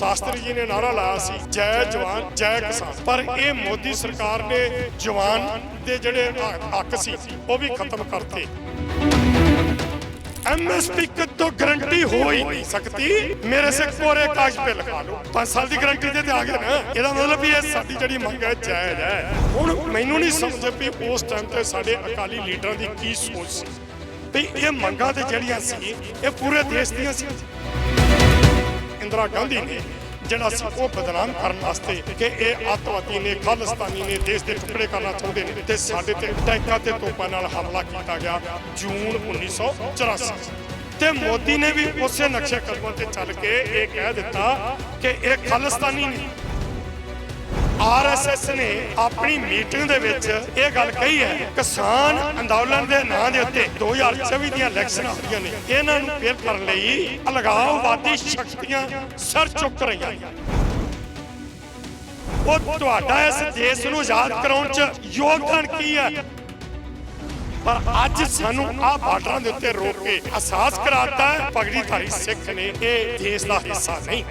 ਸ਼ਾਸਤਰੀ ਜੀ ਨੇ ਨਾਰਾ ਲਾਇਆ ਸੀ, ਜੈ ਜਵਾਨ, ਜੈ ਕਿਸਾਨ। ਪਰ ਇਹ ਮੋਦੀ ਸਰਕਾਰ ਨੇ ਜਵਾਨ ਦੇ ਜਿਹੜੇ ਹੱਕ- ਸੀ, ਉਹ ਵੀ ਖਤਮ ਕਰਤੇ। ਐਮਐਸਪੀ ਤੋਂ ਗਰੰਟੀ ਹੋ ਹੀ ਨਹੀਂ ਸਕਦੀ। ਮੇਰੇ ਸੇ ਕੋਰੇ ਕਾਗਜ਼ ਤੇ ਲਿਖਾ ਲਓ। 5 ਸਾਲ ਦੀ ਗਰੰਟੀ ਤੇ ਆ ਗਏ ਨਾ। ਇਹਦਾ ਮਤਲਬ ਵੀ ਇਹ ਸਾਡੀ ਜਿਹੜੀ ਮੰਗ ਹੈ ਜਾਇਜ਼ ਹੈ। ਹੁਣ ਮੈਨੂੰ ਨਹੀਂ ਸਮਝ ਵੀ ਉਸ ਟਾਈਮ ਤੇ ਸਾਡੇ ਅਕਾਲੀ ਲੀਡਰਾਂ ਦੀ ਕੀ ਸੋਚ ਸੀ। ਵੀ ਇਹ ਮੰਗਾਂ ਤੇ ਜਿਹੜੀਆਂ ਸੀ, ਇਹ ਪੂਰੇ ਦੇਸ਼ ਦੀਆਂ ਸੀ। ਇੰਦਰਾ ਗਾਂਧੀ ਨੇ, ਜਿਹੜਾ ਸੀ ਉਹ ਬਦਨਾਮ ਕਰਨ ਵਾਸਤੇ ਕਿ ਇਹ ਅੱਤਵਾਦੀ ਨੇ, ਖਾਲਿਸਤਾਨੀ ਨੇ ਦੇਸ਼ ਦੇ ਟੁਕੜੇ ਕਰਨਾ ਚਾਹੁੰਦੇ ਨੇ ਤੇ ਸਾਡੇ ਤੇ ਟੈਂਕਾਂ ਤੇ ਤੋਪਾਂ ਨਾਲ ਹਮਲਾ ਕੀਤਾ ਗਿਆ ਜੂਨ 1984 ਤੇ ਮੋਦੀ ਨੇ ਵੀ ਉਸੇ ਨਕਸ਼ੇ ਕਦਮਾਂ ਤੇ ਚੱਲ ਕੇ ਇਹ ਕਹਿ ਦਿੱਤਾ ਕਿ ਇਹ ਖਾਲਿਸਤਾਨੀ ਨੇ ਆਰਐਸਐਸ ਨੇ ਆਪਣੀ ਮੀਟਿੰਗ ਦੇ ਵਿੱਚ ਇਹ ਗੱਲ ਕਹੀ ਹੈ, ਕਿਸਾਨ ਅੰਦੋਲਨ ਦੇ ਨਾਂ ਦੇ ਉੱਤੇ 2024 ਦੀਆਂ ਇਲੈਕਸ਼ਨਾਂ ਹੋਈਆਂ ਨੇ। ਇਹਨਾਂ ਨੂੰ ਫੇਲ ਕਰਨ ਲਈ ਅਲਗਾਵਵਾਦੀ ਸ਼ਕਤੀਆਂ ਸਰ ਚੁੱਕ ਰਹੀਆਂ ਉਹ ਤੁਹਾਡਾ ਇਸ ਦੇਸ਼ ਨੂੰ ਆਜ਼ਾਦ ਕਰਾਉਣ 'ਚ ਯੋਗਦਾਨ ਕੀ ਹੈ? ਪਰ ਅੱਜ ਸਾਨੂੰ ਆਹ ਬਾਰਡਰਾਂ ਦੇ ਉੱਤੇ ਰੋਕ ਕੇ ਅਹਿਸਾਸ ਕਰਾਤਾ ਹੈ, ਪਗੜੀਧਾਰੀ ਸਿੱਖ ਨੇ, ਇਹ ਦੇਸ਼ ਦਾ ਹਿੱਸਾ ਨਹੀਂ।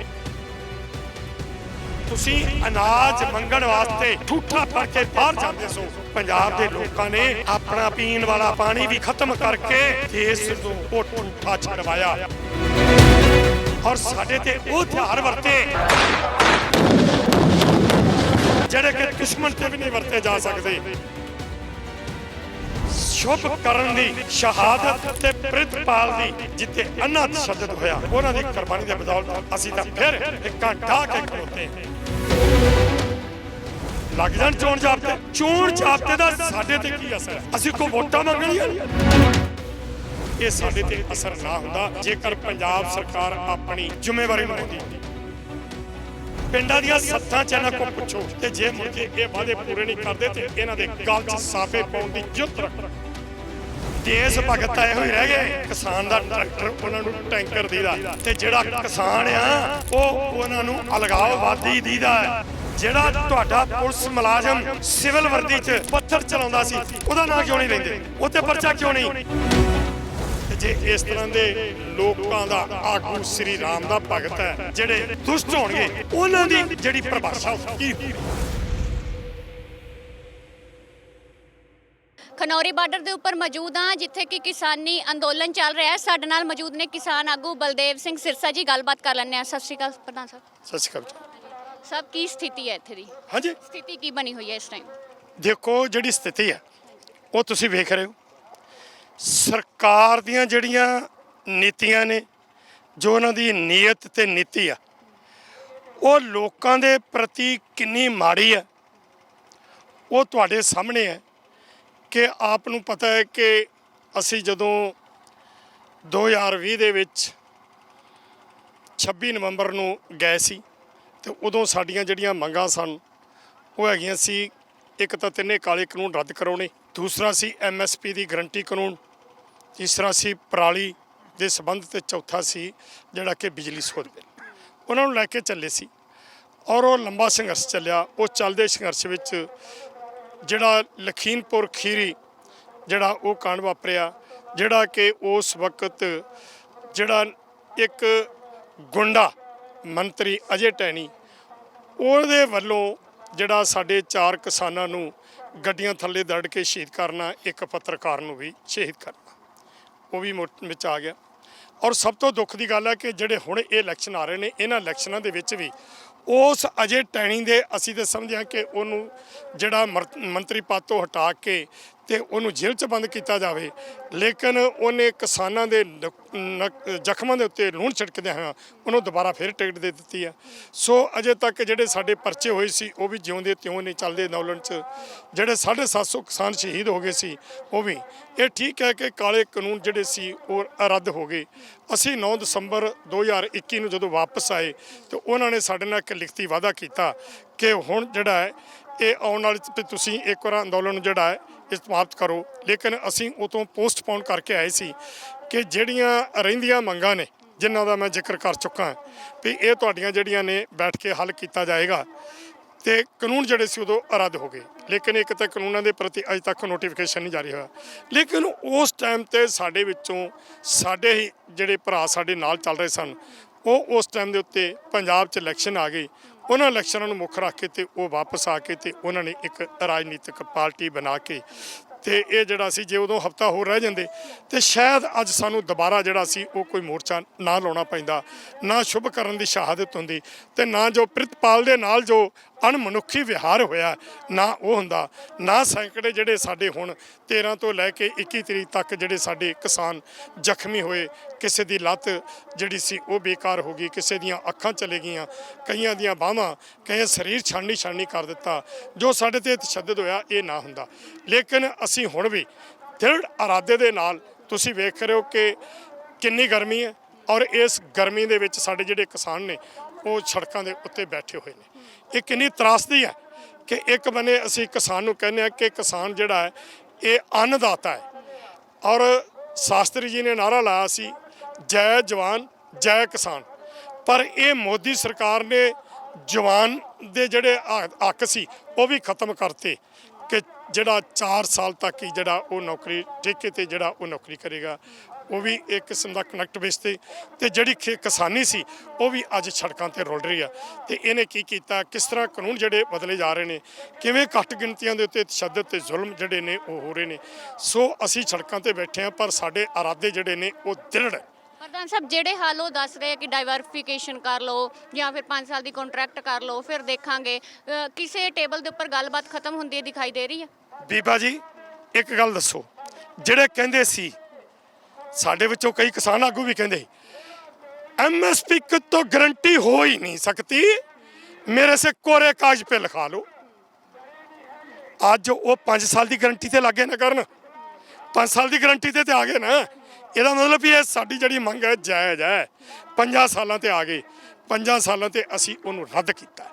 ਤੁਸੀਂ ਅਨਾਜ ਮੰਗਣ ਵਾਸਤੇ ਠੂਠਾ ਭਰ ਕੇ ਬਾਹਰ ਜਾਂਦੇ ਸੋ। ਪੰਜਾਬ ਦੇ ਲੋਕਾਂ ਨੇ ਆਪਣਾ ਪੀਣ ਵਾਲਾ ਪਾਣੀ ਵੀ ਖਤਮ ਕਰਕੇ ਦੇਸ਼ ਨੂੰ ਉਹ ਠੂਠਾ ਛਡਵਾਇਆ। ਔਰ ਸਾਡੇ ਤੇ ਉਹ ਹਥਿਆਰ ਵਰਤੇ, ਜਿਹੜੇ ਕਿ ਦੁਸ਼ਮਣ ਤੇ ਵੀ ਨਹੀਂ ਵਰਤੇ ਜਾ ਸਕਦੇ। ਸ਼ੁਭ ਕਰਨ ਦੀ, ਸ਼ਹਾਦਤ ਤੇ ਪ੍ਰਿਤਪਾਲ ਦੀ ਜਿੱਥੇ ਅੰਨਾ ਤਸ਼ੱਦਦ ਹੋਇਆ, ਉਹਨਾਂ ਦੀ ਕੁਰਬਾਨੀ ਦੇ ਬਦੌਲਤ ਅਸੀਂ ਤਾਂ ਫਿਰ ਇੱਕ ਢਾਹ ਕੇ ਖਲੋਤੇ। ਲੱਗ ਜਾਣ ਚੋਣ ਜਾਬਤੇ। ਚੋਣ ਜਾਬਤੇ ਦਾ ਸਾਡੇ ਤੇ ਕੀ ਅਸਰ ਅਸੀਂ ਕੋ ਵੋਟਾਂ ਮੰਗਣੀਆਂ ਇਹ ਸਾਡੇ ਤੇ ਅਸਰ ਨਾ ਹੁੰਦਾ। ਜੇਕਰ ਪੰਜਾਬ ਸਰਕਾਰ ਆਪਣੀ ਜ਼ਿੰਮੇਵਾਰੀ ਨਿਭਾਉਂਦੀ ਪਿੰਡਾਂ ਦੀਆਂ ਸੱਤਾਂ ਚ ਇਹਨਾਂ ਕੋ ਪੁੱਛੋ ਤੇ ਜੇ ਮੁੜ ਕੇ ਇਹ ਵਾਅਦੇ ਪੂਰੇ ਨਹੀਂ ਕਰਦੇ ਤੇ ਇਹਨਾਂ ਦੇ ਗਲ 'ਚ ਸਾਫੇ ਪਾਉਣ ਦੀ ਜੁੱਤ ਰੱਖ। ਦੇਸ਼ ਭਗਤ ਤਾਂ ਇਹੋ ਰਹਿ ਗਏ। ਕਿਸਾਨ ਦਾ ਟਰੈਕਟਰ ਉਹਨਾਂ ਨੂੰ ਟੈਂਕਰ ਦੀਦਾ। ਤੇ ਜਿਹੜਾ ਕਿਸਾਨ ਆ, ਉਹ ਉਹਨਾਂ ਨੂੰ ਅਲਗਾਵਵਾਦੀ ਦੀਦਾ। ਜਿਹੜਾ ਤੁਹਾਡਾ ਪੁਲਿਸ ਮੁਲਾਜ਼ਮ ਸਿਵਲ ਵਰਦੀ 'ਚ ਪੱਥਰ ਚਲਾਉਂਦਾ ਸੀ ਉਹਦਾ ਨਾਂ ਕਿਉਂ ਨਹੀਂ ਲੈਂਦੇ? ਉੱਤੇ ਪਰਚਾ ਕਿਉਂ ਨਹੀਂ? ਜੇ ਇਸ ਤਰ੍ਹਾਂ ਦੇ ਲੋਕਾਂ ਦਾ ਆਗੂ ਸ੍ਰੀ ਰਾਮ ਦਾ ਭਗਤ ਹੈ ਜਿਹੜੇ ਦੁਸ਼ਟ ਹੋਣਗੇ ਉਹਨਾਂ ਦੀ ਜਿਹੜੀ ਪਰਿਭਾਸ਼ਾ ਕੀ ਖਨੌਰੀ ਬਾਰਡਰ ਦੇ ਉੱਪਰ ਮੌਜੂਦ ਹਾਂ ਜਿੱਥੇ ਕਿ ਕਿਸਾਨੀ ਅੰਦੋਲਨ ਚੱਲ ਰਿਹਾ ਹੈ। ਸਾਡੇ ਨਾਲ ਮੌਜੂਦ ਨੇ ਕਿਸਾਨ ਆਗੂ ਬਲਦੇਵ ਸਿੰਘ ਸਿਰਸਾ ਜੀ ਗੱਲਬਾਤ ਕਰ ਲੈਂਦੇ ਆ ਸਤਿ ਸ਼੍ਰੀ ਅਕਾਲ ਪ੍ਰਧਾਨ ਸਾਹਿਬ। ਸਤਿ ਸ਼੍ਰੀ ਅਕਾਲ। ਸਭ ਕੀ ਸਥਿਤੀ ਹੈ ਇੱਥੇ ਦੀ? ਹਾਂਜੀ। ਸਥਿਤੀ ਕੀ ਬਣੀ ਹੋਈ ਹੈ ਇਸ ਟਾਈਮ ਦੇਖੋ ਜਿਹੜੀ ਸਥਿਤੀ ਹੈ ਉਹ ਤੁਸੀਂ ਵੇਖ ਰਹੇ ਹੋ। ਸਰਕਾਰ ਦੀਆਂ ਜਿਹੜੀਆਂ ਨੀਤੀਆਂ ਨੇ ਜੋ ਉਹਨਾਂ ਦੀ ਨੀਅਤ ਤੇ ਨੀਤੀ ਆ ਉਹ ਲੋਕਾਂ ਦੇ ਪ੍ਰਤੀ ਕਿੰਨੀ ਮਾੜੀ ਹੈ ਉਹ ਤੁਹਾਡੇ ਸਾਹਮਣੇ ਹੈ ਕਿ ਆਪ ਨੂੰ ਪਤਾ ਹੈ ਕਿ ਅਸੀਂ ਜਦੋਂ 2020 ਦੇ ਵਿੱਚ 26 ਨਵੰਬਰ ਨੂੰ ਗਏ ਸੀ ਤੇ ਉਦੋਂ ਸਾਡੀਆਂ ਜਿਹੜੀਆਂ ਮੰਗਾਂ ਸਨ, ਉਹ ਹੈਗੀਆਂ ਸੀ ਇੱਕ ਤਾਂ ਤਿੰਨੇ ਕਾਲੇ ਕਾਨੂੰਨ ਰੱਦ ਕਰਾਉਣੇ, ਦੂਸਰਾ ਸੀ ਐਮਐਸਪੀ ਦੀ ਗਰੰਟੀ ਕਾਨੂੰਨ, ਤੀਸਰਾ ਸੀ ਪਰਾਲੀ ਦੇ ਸਬੰਧ ਤੇ ਚੌਥਾ ਸੀ ਜਿਹੜਾ ਕਿ ਬਿਜਲੀ ਸੋਧ ਬਿੱਲ। ਉਹਨਾਂ ਨੂੰ ਲੈ ਕੇ ਚੱਲੇ ਸੀ ਔਰ ਉਹ ਲੰਬਾ ਸੰਘਰਸ਼ ਚੱਲਿਆ, ਉਹ ਚੱਲਦੇ ਸੰਘਰਸ਼ ਵਿੱਚ ਜਿਹੜਾ ਲਖੀਮਪੁਰ ਖੀਰੀ ਜਿਹੜਾ ਉਹ ਕਾਂਡ ਵਾਪਰਿਆ, ਜਿਹੜਾ ਕਿ ਉਸ ਵਕਤ ਜਿਹੜਾ ਇੱਕ ਗੁੰਡਾ ਮੰਤਰੀ ਅਜੇ ਟੈਣੀ ਉਹਦੇ ਵੱਲੋਂ ਜਿਹੜਾ ਸਾਡੇ ਚਾਰ ਕਿਸਾਨਾਂ ਨੂੰ ਗੱਡੀਆਂ ਥੱਲੇ ਦੜ ਕੇ ਸ਼ਹੀਦ ਕਰਨਾ, ਇੱਕ ਪੱਤਰਕਾਰ ਨੂੰ ਵੀ ਸ਼ਹੀਦ ਕਰਨਾ, ਉਹ ਵੀ ਮੁੱਠ ਵਿੱਚ ਆ ਗਿਆ। ਔਰ ਸਭ ਤੋਂ ਦੁੱਖ ਦੀ ਗੱਲ ਹੈ ਕਿ ਜਿਹੜੇ ਹੁਣ ਇਹ ਇਲੈਕਸ਼ਨ ਆ ਰਹੇ ਨੇ, ਇਹਨਾਂ ਇਲੈਕਸ਼ਨਾਂ ਦੇ ਵਿੱਚ ਵੀ ਉਸ ਅਜੇ ਟੈਣੀ ਦੇ ਅਸੀਂ ਤਾਂ ਸਮਝਿਆ ਕਿ ਉਹਨੂੰ ਜਿਹੜਾ ਮਰ- ਮੰਤਰੀ ਪਦ ਤੋਂ ਹਟਾ ਕੇ ਤੇ ਉਹਨੂੰ ਜੇਲ੍ਹ 'ਚ ਬੰਦ ਕੀਤਾ ਜਾਵੇ। ਲੇਕਿਨ ਉਹਨੇ ਕਿਸਾਨਾਂ ਦੇ ਨਕ- ਨਕ- ਜ਼ਖਮਾਂ ਦੇ ਉੱਤੇ ਲੂਣ ਛਿੜਕਦੇ ਹਾਂ ਉਹਨੂੰ ਦੁਬਾਰਾ ਫਿਰ ਟਿਕਟ ਦੇ ਦਿੱਤੀ ਹੈ। ਸੋ ਅਜੇ ਤੱਕ ਜਿਹੜੇ ਸਾਡੇ ਪਰਚੇ ਹੋਏ ਸੀ, ਉਹ ਵੀ ਜਿਉਂਦੇ ਤਿਉਂ ਨਹੀਂ ਚੱਲਦੇ ਅੰਦੋਲਨ 'ਚ। ਜਿਹੜੇ 750 ਕਿਸਾਨ ਸ਼ਹੀਦ ਹੋ ਗਏ ਸੀ, ਉਹ ਵੀ। ਇਹ ਠੀਕ ਹੈ ਕਿ ਕਾਲੇ ਕਾਨੂੰਨ ਜਿਹੜੇ ਸੀ, ਉਹ ਰੱਦ ਹੋ ਗਏ। ਅਸੀਂ 9 ਦਸੰਬਰ 2021 ਨੂੰ ਜਦੋਂ ਵਾਪਸ ਆਏ, ਤੇ ਉਹਨਾਂ ਨੇ ਸਾਡੇ ਨਾਲ ਇੱਕ ਲਿਖਤੀ ਵਾਅਦਾ ਕੀਤਾ ਕਿ ਹੁਣ ਜਿਹੜਾ ਹੈ, ਇਹ ਆਉਣ ਵਾਲੇ ਤੇ ਤੁਸੀਂ ਇੱਕ ਵਾਰ ਅੰਦੋਲਨ ਜਿਹੜਾ ਹੈ ਸਮਾਪਤ ਕਰੋ। ਲੇਕਿਨ ਅਸੀਂ ਉਹ ਤੋਂ ਪੋਸਟਪੋਨ ਕਰਕੇ ਆਏ ਸੀ ਕਿ ਜਿਹੜੀਆਂ ਰਹਿੰਦੀਆਂ ਮੰਗਾਂ ਨੇ, ਜਿਨ੍ਹਾਂ ਦਾ ਮੈਂ ਜ਼ਿਕਰ ਕਰ ਚੁੱਕਾ ਵੀ ਇਹ ਤੁਹਾਡੀਆਂ ਜਿਹੜੀਆਂ ਨੇ ਬੈਠ ਕੇ ਹੱਲ ਕੀਤਾ ਜਾਏਗਾ ਤੇ ਕਾਨੂੰਨ ਜਿਹੜੇ ਸੀ ਉਦੋਂ ਰੱਦ ਹੋ ਗਏ। ਲੇਕਿਨ ਇੱਕ ਤਾਂ ਕਾਨੂੰਨਾਂ ਦੇ ਪ੍ਰਤੀ ਅਜੇ ਤੱਕ ਨੋਟੀਫਿਕੇਸ਼ਨ ਨਹੀਂ ਜਾਰੀ ਹੋਇਆ। ਲੇਕਿਨ ਉਸ ਟਾਈਮ ਤੇ ਸਾਡੇ ਵਿੱਚੋਂ ਸਾਡੇ ਹੀ ਜਿਹੜੇ ਭਰਾ ਸਾਡੇ ਨਾਲ ਚੱਲ ਰਹੇ ਸਨ ਉਹ ਉਸ ਟਾਈਮ ਦੇ ਉੱਤੇ ਪੰਜਾਬ 'ਚ ਇਲੈਕਸ਼ਨ ਆ ਗਈ। ਉਹਨਾਂ ਇਲੈਕਸ਼ਨਾਂ ਨੂੰ ਮੁੱਖ ਰੱਖ ਕੇ ਤੇ ਉਹ ਵਾਪਸ ਆ ਕੇ ਤੇ ਉਹਨਾਂ ਨੇ ਇੱਕ ਰਾਜਨੀਤਿਕ ਪਾਰਟੀ ਬਣਾ ਕੇ ਤੇ ਇਹ ਜਿਹੜਾ ਸੀ, ਜੇ ਉਦੋਂ ਹਫਤਾ ਹੋਰ ਰਹਿ ਜਾਂਦੇ, ਤੇ ਸ਼ਾਇਦ ਅੱਜ ਸਾਨੂੰ ਦੁਬਾਰਾ ਜਿਹੜਾ ਸੀ, ਉਹ ਕੋਈ ਮੋਰਚਾ ਨਾ ਲਾਉਣਾ ਪੈਂਦਾ, ਨਾ ਸ਼ੁਭ ਕਰਨ ਦੀ ਸ਼ਹਾਦਤ ਹੁੰਦੀ ਤੇ ਨਾ ਜੋ ਪ੍ਰਿਤਪਾਲ ਦੇ ਨਾਲ ਜੋ ਅਣਮਨੁੱਖੀ ਵਿਹਾਰ ਹੋਇਆ ਨਾ ਉਹ ਹੁੰਦਾ, ਨਾ ਸੈਂਕੜੇ ਜਿਹੜੇ ਸਾਡੇ ਹੁਣ 13 ਤੋਂ ਲੈ ਕੇ 21 ਤਰੀਕ ਤੱਕ ਜਿਹੜੇ ਸਾਡੇ ਕਿਸਾਨ ਜ਼ਖਮੀ ਹੋਏ, ਕਿਸੇ ਦੀ ਲੱਤ ਜਿਹੜੀ ਸੀ ਉਹ ਬੇਕਾਰ ਹੋ ਗਈ, ਕਿਸੇ ਦੀਆਂ ਅੱਖਾਂ ਚਲੇ ਗਈਆਂ, ਕਈਆਂ ਦੀਆਂ ਬਾਹਾਂ, ਕਈਆਂ ਸਰੀਰ ਛਾਣੀ ਛਾਣੀ ਕਰ ਦਿੱਤਾ, ਜੋ ਸਾਡੇ ਤੇ ਤਸ਼ੱਦਦ ਹੋਇਆ ਇਹ ਨਾ ਹੁੰਦਾ। ਲੇਕਿਨ ਅਸੀਂ ਹੁਣ ਵੀ ਦ੍ਰਿੜ ਇਰਾਦੇ ਦੇ ਨਾਲ ਤੁਸੀਂ ਵੇਖ ਰਹੇ ਹੋ ਕਿ ਕਿੰਨੀ ਗਰਮੀ ਹੈ ਔਰ ਇਸ ਗਰਮੀ ਦੇ ਵਿੱਚ ਸਾਡੇ ਜਿਹੜੇ ਕਿਸਾਨ ਨੇ ਉਹ ਸੜਕਾਂ ਦੇ ਉੱਤੇ ਬੈਠੇ ਹੋਏ ਨੇ। ਇਹ ਕਿੰਨੀ ਤਰਾਸਦੀ ਹੈ ਕਿ ਇੱਕ ਬੰਨੇ ਅਸੀਂ ਕਿਸਾਨ ਨੂੰ ਕਹਿੰਦੇ ਆ ਕਿ ਕਿਸਾਨ ਜਿਹੜਾ ਹੈ, ਇਹ ਅੰਨਦਾਤਾ ਹੈ। ਔਰ ਸ਼ਾਸਤਰੀ ਜੀ ਨੇ ਨਾਰਾ ਲਾਇਆ ਸੀ, ਜੈ ਜਵਾਨ, ਜੈ ਕਿਸਾਨ। ਪਰ ਇਹ ਮੋਦੀ ਸਰਕਾਰ ਨੇ ਜਵਾਨ ਦੇ ਜਿਹੜੇ ਹੱਕ- ਸੀ, ਉਹ ਵੀ ਖਤਮ ਕਰਤੇ ਕਿ ਜਿਹੜਾ 4 ਸਾਲ ਤੱਕ ਹੀ ਜਿਹੜਾ ਉਹ ਨੌਕਰੀ ਠੇਕੇ ਤੇ ਜਿਹੜਾ ਉਹ ਨੌਕਰੀ ਕਰੇਗਾ। ਉਹ ਵੀ ਇੱਕ ਕਿਸਮ ਦਾ ਕਨੈਕਟ ਬੇਸ ਤੇ ਤੇ ਜਿਹੜੀ ਖੇ- ਕਿਸਾਨੀ ਸੀ ਉਹ ਵੀ ਅੱਜ ਸੜਕਾਂ ਤੇ ਰੁਲ ਰਹੀ ਆ। ਤੇ ਇਹਨੇ ਕੀ ਕੀਤਾ? ਕਿਸ ਤਰ੍ਹਾਂ ਕਾਨੂੰਨ ਜਿਹੜੇ ਬਦਲੇ ਜਾ ਰਹੇ ਨੇ? ਕਿਵੇਂ ਘੱਟ ਗਿਣਤੀਆਂ ਦੇ ਉੱਤੇ ਤਸ਼ੱਦਦ ਤੇ ਜ਼ੁਲਮ ਜਿਹੜੇ ਨੇ ਉਹ ਹੋ ਰਹੇ ਨੇ? ਸੋ ਅਸੀਂ ਸੜਕਾਂ ਤੇ ਬੈਠੇ ਆ ਪਰ ਸਾਡੇ ਇਰਾਦੇ ਜਿਹੜੇ ਨੇ ਉਹ ਦ੍ਰਿੜ ਹੈ ਪ੍ਰਧਾਨ ਸਾਹਿਬ ਜਿਹੜੇ ਹਾਲ ਉਹ ਦੱਸ ਰਹੇ ਆ ਕਿ ਡਾਈਵਰਫਿਕੇਸ਼ਨ ਕਰ ਲਓ ਜਾਂ ਫਿਰ 5 ਸਾਲ ਦੀ ਕੰਟਰੈਕਟ ਕਰ ਲਓ ਫਿਰ ਦੇਖਾਂਗੇ। ਕਿਸੇ ਟੇਬਲ ਦੇ ਉੱਪਰ ਗੱਲਬਾਤ ਖਤਮ ਹੁੰਦੀ ਦਿਖਾਈ ਦੇ ਰਹੀ ਹੈ ਬੀਬਾ ਜੀ ਇੱਕ ਗੱਲ ਦੱਸੋ। ਜਿਹੜੇ ਕਹਿੰਦੇ ਸੀ ਸਾਡੇ ਵਿੱਚੋਂ ਕਈ ਕਿਸਾਨ ਆਗੂ ਵੀ ਕਹਿੰਦੇ एमएसपी की तो गारंटी हो ही नहीं सकती मेरे से कोरे कागज पे लिखा लो ਅੱਜ ਉਹ 5 ਸਾਲ ਦੀ ਗਾਰੰਟੀ ਤੇ ਲੱਗੇ ਨਾ ਕਰਨ 5 ਸਾਲ ਦੀ ਗਾਰੰਟੀ ਤੇ ਤੇ ਆ ਗਏ ਨਾ ਇਹਦਾ ਮਤਲਬ ਵੀ ਇਹ ਸਾਡੀ ਜਿਹੜੀ ਮੰਗ ਹੈ ਜਾਇਜ਼ ਹੈ 5 ਸਾਲਾਂ ਤੇ ਆ ਗਏ 5 ਸਾਲਾਂ ਤੇ ਅਸੀਂ ਉਹਨੂੰ ਰੱਦ ਕੀਤਾ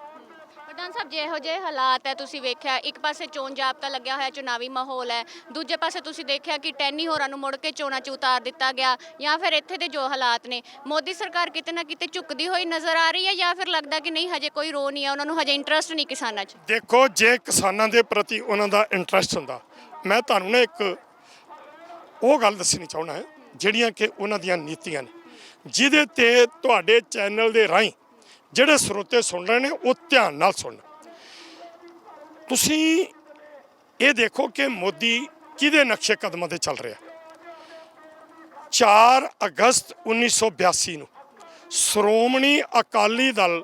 ਪ੍ਰਧਾਨ ਸਾਹਿਬ ਜਿਹੋ ਜਿਹੇ ਹਾਲਾਤ ਹੈ, ਤੁਸੀਂ ਵੇਖਿਆ, ਇੱਕ ਪਾਸੇ ਚੋਣ ਜਾਬਤਾ ਲੱਗਿਆ ਹੋਇਆ, ਚੁਣਾਵੀ ਮਾਹੌਲ ਹੈ, ਦੂਜੇ ਪਾਸੇ ਤੁਸੀਂ ਦੇਖਿਆ ਕਿ ਟੈਨੀ ਹੋਰਾਂ ਨੂੰ ਮੁੜ ਕੇ ਚੋਣਾਂ 'ਚ ਉਤਾਰ ਦਿੱਤਾ ਗਿਆ, ਜਾਂ ਫਿਰ ਇੱਥੇ ਦੇ ਜੋ ਹਾਲਾਤ ਨੇ, ਮੋਦੀ ਸਰਕਾਰ ਕਿਤੇ ਨਾ ਕਿਤੇ ਝੁਕਦੀ ਹੋਈ ਨਜ਼ਰ ਆ ਰਹੀ ਹੈ, ਜਾਂ ਫਿਰ ਲੱਗਦਾ ਕਿ ਨਹੀਂ, ਹਜੇ ਕੋਈ ਰੋ ਨਹੀਂ ਹੈ, ਉਹਨਾਂ ਨੂੰ ਹਜੇ ਇੰਟਰਸਟ ਨਹੀਂ ਕਿਸਾਨਾਂ 'ਚ? ਦੇਖੋ, ਜੇ ਕਿਸਾਨਾਂ ਦੇ ਪ੍ਰਤੀ ਉਹਨਾਂ ਦਾ ਇੰਟਰਸਟ ਹੁੰਦਾ, ਮੈਂ ਤੁਹਾਨੂੰ ਨਾ ਇੱਕ ਉਹ ਗੱਲ ਦੱਸਣੀ ਚਾਹੁੰਦਾ ਜਿਹੜੀਆਂ ਕਿ ਉਹਨਾਂ ਦੀਆਂ ਨੀਤੀਆਂ ਨੇ, ਜਿਹਦੇ ਤੇ ਤੁਹਾਡੇ ਚੈਨਲ ਦੇ ਰਾਹੀਂ ਜਿਹੜੇ ਸਰੋਤੇ ਸੁਣ ਰਹੇ ਨੇ, ਉਹ ਧਿਆਨ ਨਾਲ ਸੁਣਨ। ਤੁਸੀਂ ਇਹ ਦੇਖੋ ਕਿ ਮੋਦੀ ਕਿਹਦੇ ਨਕਸ਼ੇ ਕਦਮਾਂ ਤੇ ਚੱਲ ਰਿਹਾ? 4 ਅਗਸਤ 1982 ਨੂੰ ਸ਼੍ਰੋਮਣੀ ਅਕਾਲੀ ਦਲ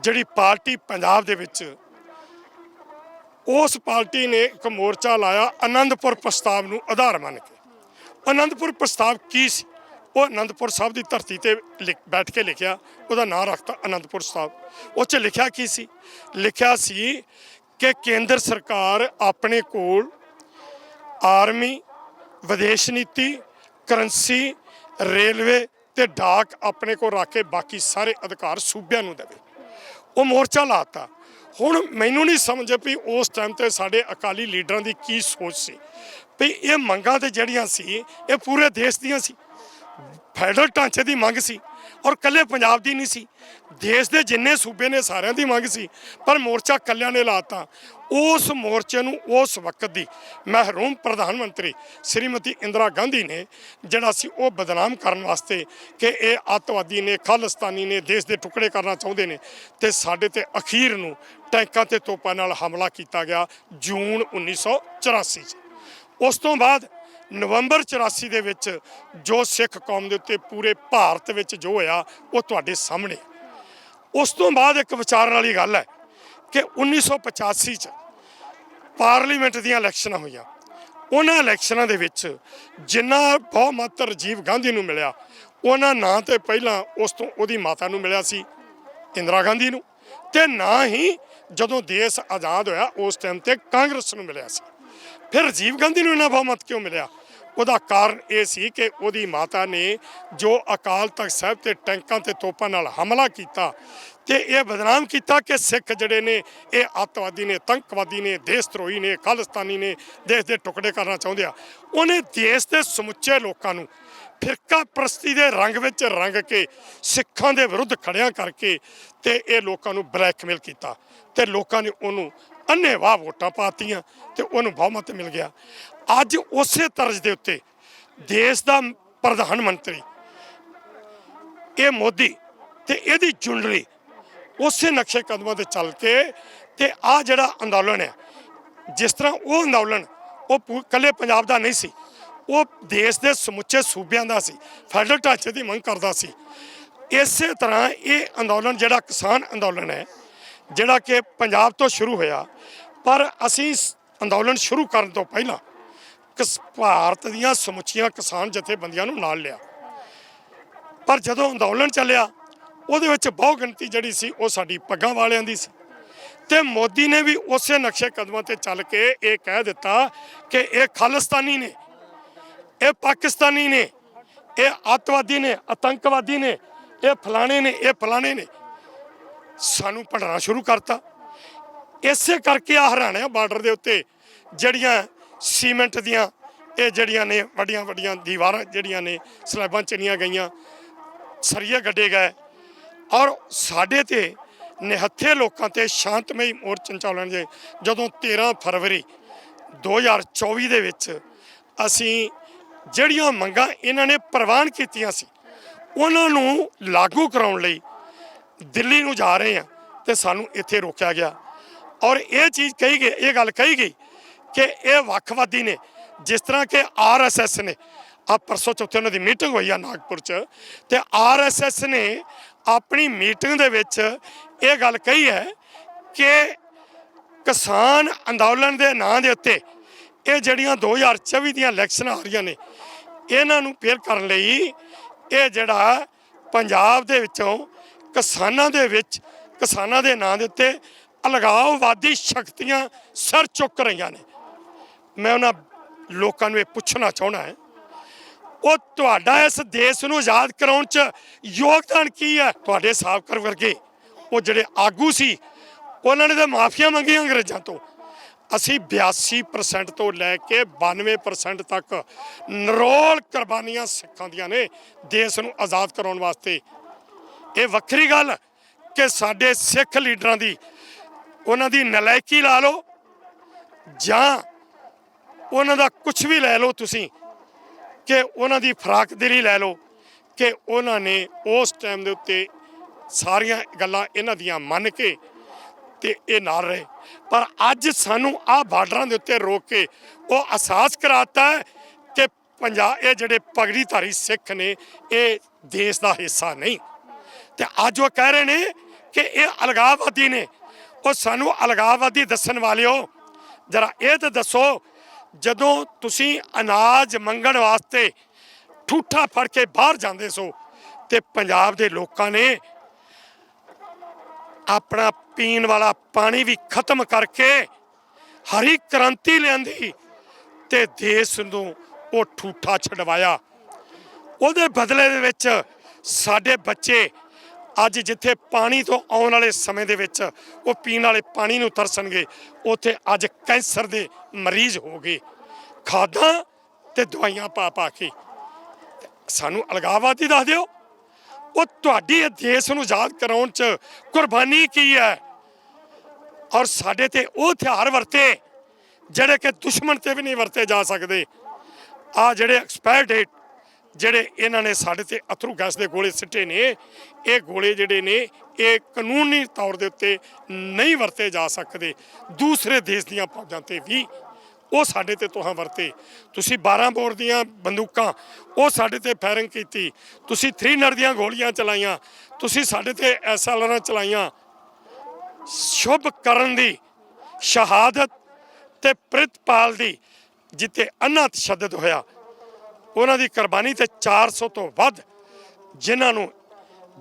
ਜਿਹੜੀ ਪਾਰਟੀ ਪੰਜਾਬ ਦੇ ਵਿੱਚ, ਉਸ ਪਾਰਟੀ ਨੇ ਇੱਕ ਮੋਰਚਾ ਲਾਇਆ, ਅਨੰਦਪੁਰ ਪ੍ਰਸਤਾਵ ਨੂੰ ਆਧਾਰ ਮੰਨ ਕੇ। ਆਨੰਦਪੁਰ ਪ੍ਰਸਤਾਵ ਕੀ ਸੀ? ਉਹ ਅਨੰਦਪੁਰ ਸਾਹਿਬ ਦੀ ਧਰਤੀ ਤੇ ਲਿਖ- ਬੈਠ ਕੇ ਲਿਖਿਆ, ਉਹਦਾ ਨਾਮ ਰੱਖਤਾ ਅਨੰਦਪੁਰ ਸਾਹਿਬ। ਉਹ 'ਚ ਲਿਖਿਆ ਕੀ ਸੀ? ਲਿਖਿਆ ਸੀ ਕਿ ਕੇਂਦਰ ਸਰਕਾਰ ਆਪਣੇ ਕੋਲ ਆਰਮੀ, ਵਿਦੇਸ਼ ਨੀਤੀ, ਕਰੰਸੀ, ਰੇਲਵੇ ਤੇ ਡਾਕ ਆਪਣੇ ਕੋਲ ਰੱਖ ਕੇ ਬਾਕੀ ਸਾਰੇ ਅਧਿਕਾਰ ਸੂਬਿਆਂ ਨੂੰ ਦੇਵੇ। ਉਹ ਮੋਰਚਾ ਲਾਤਾ। ਹੁਣ ਮੈਨੂੰ ਨਹੀਂ ਸਮਝ ਵੀ ਉਸ ਟਾਈਮ ਤੇ ਸਾਡੇ ਅਕਾਲੀ ਲੀਡਰਾਂ ਦੀ ਕੀ ਸੋਚ ਸੀ। ਵੀ ਇਹ ਮੰਗਾਂ ਤੇ ਜਿਹੜੀਆਂ ਸੀ, ਇਹ ਪੂਰੇ ਦੇਸ਼ ਦੀਆਂ ਸੀ। ਫੈਡਰਲ ਢਾਂਚੇ ਦੀ ਮੰਗ ਸੀ ਔਰ ਕੱਲੇ ਪੰਜਾਬ ਦੀ ਨਹੀਂ ਸੀ। ਦੇਸ਼ ਦੇ ਜਿੰਨੇ ਸੂਬੇ ਨੇ ਸਾਰਿਆਂ ਦੀ ਮੰਗ ਸੀ, ਪਰ ਮੋਰਚਾ ਕੱਲਿਆਂ ਨੇ ਲਾਤਾ ਉਸ ਮੋਰਚੇ ਨੂੰ ਉਸ ਵਕਤ ਦੀ ਮਹਿਰੂਮ ਪ੍ਰਧਾਨ ਮੰਤਰੀ ਸ਼੍ਰੀਮਤੀ ਇੰਦਰਾ ਗਾਂਧੀ ਨੇ, ਜਿਹੜਾ ਸੀ ਉਹ ਬਦਨਾਮ ਕਰਨ ਵਾਸਤੇ ਕਿ ਇਹ ਅੱਤਵਾਦੀ ਨੇ, ਖਾਲਿਸਤਾਨੀ ਨੇ, ਦੇਸ਼ ਦੇ ਟੁਕੜੇ ਕਰਨਾ ਚਾਹੁੰਦੇ ਨੇ ਤੇ ਸਾਡੇ ਤੇ ਅਖੀਰ ਨੂੰ ਟੈਂਕਾਂ ਤੇ ਤੋਪਾਂ ਨਾਲ ਹਮਲਾ ਕੀਤਾ ਗਿਆ ਜੂਨ 1984 ਚ। ਉਸ ਤੋਂ ਬਾਅਦ ਨਵੰਬਰ 84 ਦੇ ਵਿੱਚ ਜੋ ਸਿੱਖ ਕੌਮ ਦੇ ਉੱਤੇ ਪੂਰੇ ਭਾਰਤ ਵਿੱਚ ਜੋ ਹੋਇਆ, ਉਹ ਤੁਹਾਡੇ ਸਾਹਮਣੇ ਉਸ ਤੋਂ ਬਾਅਦ ਇੱਕ ਵਿਚਾਰਨ ਵਾਲੀ ਗੱਲ ਹੈ ਕਿ 1985 ਚ ਪਾਰਲੀਮੈਂਟ ਦੀਆਂ ਇਲੈਕਸ਼ਨਾਂ ਹੋਈਆਂ। ਉਹਨਾਂ ਇਲੈਕਸ਼ਨਾਂ ਦੇ ਵਿੱਚ ਜਿੰਨਾ ਬਹੁਮਤ ਰਾਜੀਵ ਗਾਂਧੀ ਨੂੰ ਮਿਲਿਆ, ਉਹਨਾਂ ਨਾਂ ਤੇ ਪਹਿਲਾਂ ਉਸ ਤੋਂ ਉਹਦੀ ਮਾਤਾ ਨੂੰ ਮਿਲਿਆ ਸੀ, ਇੰਦਰਾ ਗਾਂਧੀ ਨੂੰ, ਤੇ ਨਾ ਹੀ ਜਦੋਂ ਦੇਸ਼ ਆਜ਼ਾਦ ਹੋਇਆ, ਉਸ ਟਾਈਮ ਤੇ ਕਾਂਗਰਸ ਨੂੰ ਮਿਲਿਆ ਸੀ। ਫਿਰ ਰਾਜੀਵ ਗਾਂਧੀ ਨੂੰ ਇੰਨਾ ਬਹੁਮਤ ਕਿਉਂ ਮਿਲਿਆ? ਉਹਦਾ ਕਾਰਨ ਇਹ ਸੀ ਕਿ ਉਹਦੀ ਮਾਤਾ ਨੇ ਜੋ ਅਕਾਲ ਤਖਤ ਸਾਹਿਬ ਤੇ ਟੈਂਕਾਂ ਤੇ ਤੋਪਾਂ ਨਾਲ ਹਮਲਾ ਕੀਤਾ ਤੇ ਇਹ ਬਦਨਾਮ ਕੀਤਾ ਕਿ ਸਿੱਖ ਜਿਹੜੇ ਨੇ, ਇਹ ਅੱਤਵਾਦੀ ਨੇ, ਤੰਕਵਾਦੀ ਨੇ ਦੇਸ਼ ਧਰੋਹੀ ਨੇ, ਖਾਲਿਸਤਾਨੀ ਨੇ, ਦੇਸ਼ ਦੇ ਟੁਕੜੇ ਕਰਨਾ ਚਾਹੁੰਦੇ ਆ। ਉਹਨੇ ਦੇਸ਼ ਦੇ ਸਮੁੱਚੇ ਲੋਕਾਂ ਨੂੰ ਫਿਰਕਾ ਪ੍ਰਸਤੀ ਦੇ ਰੰਗ ਵਿੱਚ ਰੰਗ ਕੇ ਸਿੱਖਾਂ ਦੇ ਵਿਰੁੱਧ ਖੜਿਆਂ ਕਰਕੇ ਤੇ ਇਹ ਲੋਕਾਂ ਨੂੰ ਬਲੈਕਮੇਲ ਕੀਤਾ ਤੇ ਲੋਕਾਂ ਨੇ ਉਹਨੂੰ ਅੰਨ੍ਹੇਵਾਹ ਵੋਟਾਂ ਪਾਤੀਆਂ ਤੇ ਉਹਨੂੰ ਬਹੁਮਤ ਮਿਲ ਗਿਆ। ਅੱਜ ਉਸੇ ਤਰਜ਼ ਦੇ ਉੱਤੇ ਦੇਸ਼ ਦਾ ਪ੍ਰਧਾਨ ਮੰਤਰੀ, ਇਹ ਮੋਦੀ ਤੇ ਇਹਦੀ ਜੁੰਡਲੀ ਉਸੇ ਨਕਸ਼ੇ ਕਦਮਾਂ ਤੇ ਚੱਲ ਕੇ ਤੇ ਆ ਜਿਹੜਾ ਅੰਦੋਲਨ ਹੈ, ਜਿਸ ਤਰ੍ਹਾਂ ਉਹ ਅੰਦੋਲਨ ਉਹ ਪੂ- ਇਕੱਲੇ ਪੰਜਾਬ ਦਾ ਨਹੀਂ ਸੀ, ਉਹ ਦੇਸ਼ ਦੇ ਸਮੁੱਚੇ ਸੂਬਿਆਂ ਦਾ ਸੀ, ਫੈਡਰਲ ਢਾਂਚੇ ਦੀ ਮੰਗ ਕਰਦਾ ਸੀ। ਇਸੇ ਤਰ੍ਹਾਂ ਇਹ ਅੰਦੋਲਨ ਜਿਹੜਾ ਕਿਸਾਨ ਅੰਦੋਲਨ ਹੈ ਜਿਹੜਾ ਕਿ ਪੰਜਾਬ ਤੋਂ ਸ਼ੁਰੂ ਹੋਇਆ। ਪਰ ਅਸੀਂ ਅੰਦੋਲਨ ਸ਼ੁਰੂ ਕਰਨ ਤੋਂ ਪਹਿਲਾਂ ਕਿਸ ਭਾਰਤ ਦੀਆਂ ਸਮੁੱਚੀਆਂ ਕਿਸਾਨ ਜਥੇਬੰਦੀਆਂ ਨੂੰ ਨਾਲ ਲਿਆ। ਪਰ ਜਦੋਂ ਅੰਦੋਲਨ ਚੱਲਿਆ, ਉਹਦੇ ਵਿੱਚ ਬਹੁ ਗਿਣਤੀ ਜਿਹੜੀ ਸੀ, ਉਹ ਸਾਡੀ ਪੱਗਾਂ ਵਾਲਿਆਂ ਦੀ ਸੀ। ਤੇ ਮੋਦੀ ਨੇ ਵੀ ਉਸੇ ਨਕਸ਼ੇ ਕਦਮਾਂ ਤੇ ਚੱਲ ਕੇ ਇਹ ਕਹਿ ਦਿੱਤਾ ਕਿ ਇਹ ਖਾਲਿਸਤਾਨੀ ਨੇ, ਇਹ ਪਾਕਿਸਤਾਨੀ ਨੇ, ਇਹ ਅੱਤਵਾਦੀ ਨੇ, ਆਤੰਕਵਾਦੀ ਨੇ, ਇਹ ਫਲਾਣੇ ਨੇ, ਇਹ ਫਲਾਣੇ ਨੇ ਸਾਨੂੰ ਭੰਡਣਾ ਸ਼ੁਰੂ ਕਰਤਾ। ਇਸੇ ਕਰਕੇ ਆ ਹਰਿਆਣਾ ਬਾਰਡਰ ਦੇ ਉੱਤੇ ਜਿਹੜੀਆਂ ਸੀਮੈਂਟ ਦੀਆਂ, ਇਹ ਜਿਹੜੀਆਂ ਨੇ ਵੱਡੀਆਂ ਵੱਡੀਆਂ ਦੀਵਾਰਾਂ, ਜਿਹੜੀਆਂ ਨੇ ਸਲੈਬਾਂ ਚਿਣੀਆਂ ਗਈਆਂ, ਸਰੀਏ ਗੱਡੇ ਗਏ। ਔਰ ਸਾਡੇ ਤੇ ਨਿਹੱਥੇ ਲੋਕਾਂ ਤੇ ਸ਼ਾਂਤਮਈ ਮੋਰਚਾ ਚੱਲਣ ਦੇ ਜਦੋਂ 13 ਫਰਵਰੀ 2024 ਦੇ ਵਿੱਚ ਅਸੀਂ ਜਿਹੜੀਆਂ ਮੰਗਾਂ ਇਹਨਾਂ ਨੇ ਪ੍ਰਵਾਨ ਕੀਤੀਆਂ ਸੀ, ਉਹਨਾਂ ਨੂੰ ਲਾਗੂ ਕਰਾਉਣ ਲਈ ਦਿੱਲੀ ਨੂੰ ਜਾ ਰਹੇ ਆ ਤੇ ਸਾਨੂੰ ਇੱਥੇ ਰੋਕਿਆ ਗਿਆ। ਔਰ ਇਹ ਚੀਜ਼ ਕਹੀ ਗਈ, ਇਹ ਗੱਲ ਕਹੀ ਗਈ ਕਿ ਇਹ ਵੱਖਵਾਦੀ ਨੇ, ਜਿਸ ਤਰ੍ਹਾਂ ਕਿ ਆਰਐਸਐਸ ਨੇ ਆ ਪਰਸੋਂ ਚੌਥੇ ਉਹਨਾਂ ਦੀ ਮੀਟਿੰਗ ਹੋਈ ਆ ਨਾਗਪੁਰ 'ਚ, ਤੇ ਆਰਐਸਐਸ ਨੇ ਆਪਣੀ ਮੀਟਿੰਗ ਦੇ ਵਿੱਚ ਇਹ ਗੱਲ ਕਹੀ ਹੈ ਕਿ ਕਿਸਾਨ ਅੰਦੋਲਨ ਦੇ ਨਾਂ ਦੇ ਉੱਤੇ ਇਹ ਜਿਹੜੀਆਂ 2024 ਦੀਆਂ ਇਲੈਕਸ਼ਨਾਂ ਆ ਰਹੀਆਂ ਨੇ, ਇਹਨਾਂ ਨੂੰ ਫੇਲ ਕਰਨ ਲਈ ਇਹ ਜਿਹੜਾ ਪੰਜਾਬ ਦੇ ਵਿੱਚੋਂ ਕਿਸਾਨਾਂ ਦੇ ਵਿੱਚ, ਕਿਸਾਨਾਂ ਦੇ ਨਾਂ ਦੇ ਉੱਤੇ ਅਲਗਾਵਵਾਦੀ ਸ਼ਕਤੀਆਂ ਸਰ ਚੁੱਕ ਰਹੀਆਂ ਨੇ। ਮੈਂ ਉਹਨਾਂ ਲੋਕਾਂ ਨੂੰ ਇਹ ਪੁੱਛਣਾ ਚਾਹਣਾ ਹੈ, ਉਹ ਤੁਹਾਡਾ ਇਸ ਦੇਸ਼ ਨੂੰ ਆਜ਼ਾਦ ਕਰਾਉਣ 'ਚ ਯੋਗਦਾਨ ਕੀ ਹੈ? ਤੁਹਾਡੇ ਸਾਬਕਰ ਵਰਗੇ, ਉਹ ਜਿਹੜੇ ਆਗੂ ਸੀ, ਉਹਨਾਂ ਨੇ ਤਾਂ ਮਾਫੀਆਂ ਮੰਗੀਆਂ ਅੰਗਰੇਜ਼ਾਂ ਤੋਂ। ਅਸੀਂ 82% ਤੋਂ ਲੈ ਕੇ 92% ਤੱਕ ਨਰੋਲ ਕੁਰਬਾਨੀਆਂ ਸਿੱਖਾਂ ਦੀਆਂ ਨੇ ਦੇਸ਼ ਨੂੰ ਆਜ਼ਾਦ ਕਰਾਉਣ ਵਾਸਤੇ। ਇਹ ਵੱਖਰੀ ਗੱਲ ਕਿ ਸਾਡੇ ਸਿੱਖ ਲੀਡਰਾਂ ਦੀ, ਉਹਨਾਂ ਦੀ ਨਲਾਇਕੀ ਲਾ ਲਓ, ਜਾਂ ਉਹਨਾਂ ਦਾ ਕੁਝ ਵੀ ਲੈ ਲਓ ਤੁਸੀਂ, ਕਿ ਉਹਨਾਂ ਦੀ ਫਰਾਕਦਰੀ ਲੈ ਲਓ, ਕਿ ਉਹਨਾਂ ਨੇ ਉਸ ਟਾਈਮ ਦੇ ਉੱਤੇ ਸਾਰੀਆਂ ਗੱਲਾਂ ਇਹਨਾਂ ਦੀਆਂ ਮੰਨ ਕੇ ਤੇ ਇਹ ਨਾਲ ਰਹੇ। ਪਰ ਅੱਜ ਸਾਨੂੰ ਆਹ ਬਾਰਡਰਾਂ ਦੇ ਉੱਤੇ ਰੋਕ ਕੇ ਉਹ ਅਹਿਸਾਸ ਕਰਾਤਾ ਹੈ ਕਿ ਪੰਜਾਬ ਇਹ ਜਿਹੜੇ ਪਗੜੀਧਾਰੀ ਸਿੱਖ ਨੇ, ਇਹ ਦੇਸ਼ ਦਾ ਹਿੱਸਾ ਨਹੀਂ। ਤੇ ਅੱਜ ਉਹ ਕਹਿ ਰਹੇ ਨੇ ਕਿ ਇਹ ਅਲਗਾਵਵਾਦੀ ਨੇ। ਉਹ ਸਾਨੂੰ ਅਲਗਾਵਵਾਦੀ ਦੱਸਣ ਵਾਲਿਓ ਜਰਾ ਇਹ ਤਾਂ ਦੱਸੋ, ਜਦੋਂ ਤੁਸੀਂ ਅਨਾਜ ਮੰਗਣ ਵਾਸਤੇ ਠੂਠਾ ਫੜ ਕੇ ਬਾਹਰ ਜਾਂਦੇ ਸੋ ਤੇ ਪੰਜਾਬ ਦੇ ਲੋਕਾਂ ਨੇ ਆਪਣਾ ਪੀਣ ਵਾਲਾ ਪਾਣੀ ਵੀ ਖਤਮ ਕਰਕੇ ਹਰੀ ਕ੍ਰਾਂਤੀ ਲਿਆਂਦੀ ਤੇ ਦੇਸ਼ ਨੂੰ ਉਹ ਠੂਠਾ ਛਡਵਾਇਆ। ਉਹਦੇ ਬਦਲੇ ਦੇ ਵਿੱਚ ਸਾਡੇ ਬੱਚੇ ਅੱਜ ਜਿੱਥੇ ਪਾਣੀ ਤੋਂ ਆਉਣ ਵਾਲੇ ਸਮੇਂ ਦੇ ਵਿੱਚ ਉਹ ਪੀਣ ਵਾਲੇ ਪਾਣੀ ਨੂੰ ਤਰਸਣਗੇ, ਉੱਥੇ ਅੱਜ ਕੈਂਸਰ ਦੇ ਮਰੀਜ਼ ਹੋ ਗਏ ਖਾਦਾਂ ਤੇ ਦਵਾਈਆਂ ਪਾ ਪਾ ਕੇ। ਸਾਨੂੰ ਅਲਗਾਵਾਦੀ ਦੱਸ ਦਿਓ। ਉਹ ਤੁਹਾਡੀ ਇਹ ਦੇਸ਼ ਨੂੰ ਆਜ਼ਾਦ ਕਰਾਉਣ ਚ ਕੁਰਬਾਨੀ ਕੀ ਹੈ? ਔਰ ਸਾਡੇ ਤੇ ਉਹ ਹਥਿਆਰ ਵਰਤੇ, ਜਿਹੜੇ ਕਿ ਦੁਸ਼ਮਣ ਤੇ ਵੀ ਨਹੀਂ ਵਰਤੇ ਜਾ ਸਕਦੇ। ਆ ਜਿਹੜੇ ਐਕਸਪਾਇਰ ਡੇਟ ਜਿਹੜੇ ਇਹਨਾਂ ਨੇ ਸਾਡੇ ਤੇ ਅਥਰੂ ਗੈਸ ਦੇ ਗੋਲੇ ਸਿੱਟੇ ਨੇ, ਇਹ ਗੋਲੇ ਜਿਹੜੇ ਨੇ, ਇਹ ਕਾਨੂੰਨੀ ਤੌਰ ਦੇ ਉੱਤੇ ਨਹੀਂ ਵਰਤੇ ਜਾ ਸਕਦੇ। ਦੂਸਰੇ ਦੇਸ਼ ਦੀਆਂ ਫੌਜਾਂ ਤੇ ਵੀ ਉਹ ਸਾਡੇ ਤੇ ਤੁਹਾਂ ਵਰਤੇ। ਤੁਸੀਂ 12 ਬੋਰ ਦੀਆਂ ਬੰਦੂਕਾਂ, ਉਹ ਸਾਡੇ ਤੇ ਫਾਇਰਿੰਗ ਕੀਤੀ। ਤੁਸੀਂ 3 ਨਰ ਦੀਆਂ ਗੋਲੀਆਂ ਚਲਾਈਆਂ। ਤੁਸੀਂ ਸਾਡੇ ਤੇ ਐਸਐਲਆਰਾਂ ਚਲਾਈਆਂ। ਸ਼ੁਭ ਕਰਨ ਦੀ, ਸ਼ਹਾਦਤ ਤੇ ਪ੍ਰਿਤਪਾਲ ਦੀ ਜਿੱਤੇ ਅੰਨਾ ਤਸ਼ੱਦਦ ਹੋਇਆ। ਉਹਨਾਂ ਦੀ ਕੁਰਬਾਨੀ ਤੇ 400 ਤੋਂ ਵੱਧ ਜਿਨ੍ਹਾਂ ਨੂੰ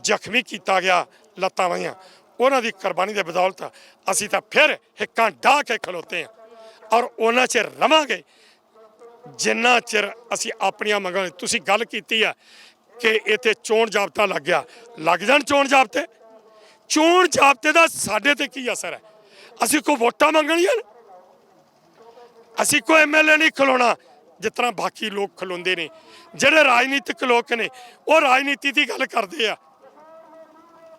ਜ਼ਖਮੀ ਕੀਤਾ ਗਿਆ, ਲੱਤਾਂ ਵਾਹੀਆਂ। ਉਹਨਾਂ ਦੀ ਕੁਰਬਾਨੀ ਦੇ ਬਦੌਲਤ ਅਸੀਂ ਤਾਂ ਫਿਰ ਹਿੱਕਾਂ ਢਾਹ ਕੇ ਖਲੋਤੇ ਹਾਂ ਔਰ ਉਹਨਾਂ ਚਿਰ ਰਵਾਂਗੇ। ਜਿੰਨਾ ਚਿਰ ਅਸੀਂ ਆਪਣੀਆਂ ਮੰਗਾਂ ਤੁਸੀਂ ਗੱਲ ਕੀਤੀ ਆ ਕਿ ਇੱਥੇ ਚੋਣ ਜਾਬਤਾ ਲੱਗ ਗਿਆ। ਲੱਗ ਜਾਣ ਚੋਣ ਜਾਬਤੇ? ਚੋਣ ਜਾਬਤੇ ਦਾ ਸਾਡੇ ਤੇ ਕੀ ਅਸਰ ਹੈ? ਅਸੀਂ ਕੋਈ ਵੋਟਾਂ ਮੰਗਣੀਆਂ ਅਸੀਂ ਕੋਈ ਐਮਐਲਏ ਨਹੀਂ ਖਲੋਣਾ। ਜਿਸ ਤਰ੍ਹਾਂ ਬਾਕੀ ਲੋਕ ਖਲੋਂਦੇ ਨੇ ਜਿਹੜੇ ਰਾਜਨੀਤਿਕ ਲੋਕ ਨੇ ਉਹ ਰਾਜਨੀਤੀ ਦੀ ਗੱਲ ਕਰਦੇ ਆ।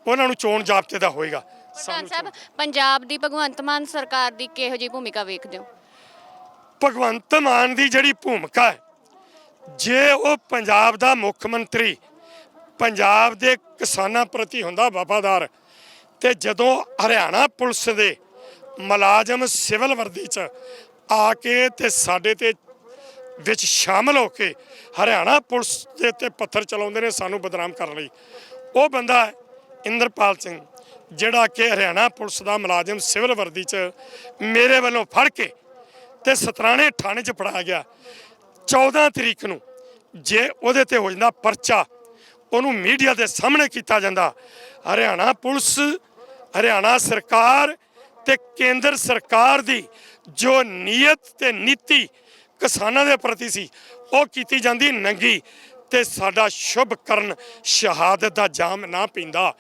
ਉਹਨਾਂ ਨੂੰ ਚੋਣ ਜਾਬਤੇ ਦਾ ਹੋਏਗਾ। ਪ੍ਰਧਾਨ ਸਾਹਿਬ ਪੰਜਾਬ ਦੀ ਭਗਵੰਤ ਮਾਨ ਸਰਕਾਰ ਦੀ ਕਿਹੋ ਜਿਹੀ ਭੂਮਿਕਾ ਵੇਖਦੇ ਹੋ? ਭਗਵੰਤ ਮਾਨ ਦੀ ਜਿਹੜੀ ਭੂਮਿਕਾ ਹੈ ਜੇ ਉਹ ਪੰਜਾਬ ਦਾ ਮੁੱਖ ਮੰਤਰੀ ਪੰਜਾਬ ਦੇ ਕਿਸਾਨਾਂ ਪ੍ਰਤੀ ਹੁੰਦਾ ਵਫਾਦਾਰ ਤੇ ਜਦੋਂ ਹਰਿਆਣਾ ਪੁਲਿਸ ਦੇ ਮੁਲਾਜ਼ਮ ਸਿਵਲ ਵਰਦੀ 'ਚ ਆ ਕੇ ਤੇ ਸਾਡੇ ਤੇ ਵਿੱਚ ਸ਼ਾਮਲ ਹੋ ਕੇ ਹਰਿਆਣਾ ਪੁਲਿਸ ਦੇ ਉੱਤੇ ਪੱਥਰ ਚਲਾਉਂਦੇ ਨੇ ਸਾਨੂੰ ਬਦਨਾਮ ਕਰਨ ਲਈ। ਉਹ ਬੰਦਾ ਇੰਦਰਪਾਲ ਸਿੰਘ, ਜਿਹੜਾ ਕਿ ਹਰਿਆਣਾ ਪੁਲਿਸ ਦਾ ਮੁਲਾਜ਼ਮ ਸਿਵਲ ਵਰਦੀ 'ਚ ਮੇਰੇ ਵੱਲੋਂ ਫੜ ਕੇ ਤੇ ਸਤਰਾਣੇ ਥਾਣੇ 'ਚ ਫੜਾਇਆ ਗਿਆ। 14 ਤਰੀਕ ਨੂੰ ਜੇ ਉਹਦੇ ਤੇ ਹੋ ਜਾਂਦਾ ਪਰਚਾ, ਉਹਨੂੰ ਮੀਡੀਆ ਦੇ ਸਾਹਮਣੇ ਕੀਤਾ ਜਾਂਦਾ। ਹਰਿਆਣਾ ਪੁਲਿਸ, ਹਰਿਆਣਾ ਸਰਕਾਰ ਤੇ ਕੇਂਦਰ ਸਰਕਾਰ ਦੀ ਜੋ ਨੀਅਤ ਤੇ ਨੀਤੀ ਕਿਸਾਨਾਂ ਦੇ ਪ੍ਰਤੀ ਸੀ। ਉਹ ਕੀਤੀ ਜਾਂਦੀ ਨੰਗੀ ਤੇ ਸਾਡਾ ਸ਼ੁਭ ਕਰਨ ਸ਼ਹਾਦਤ ਦਾ ਜਾਮ ਨਾ ਪੀਂਦਾ।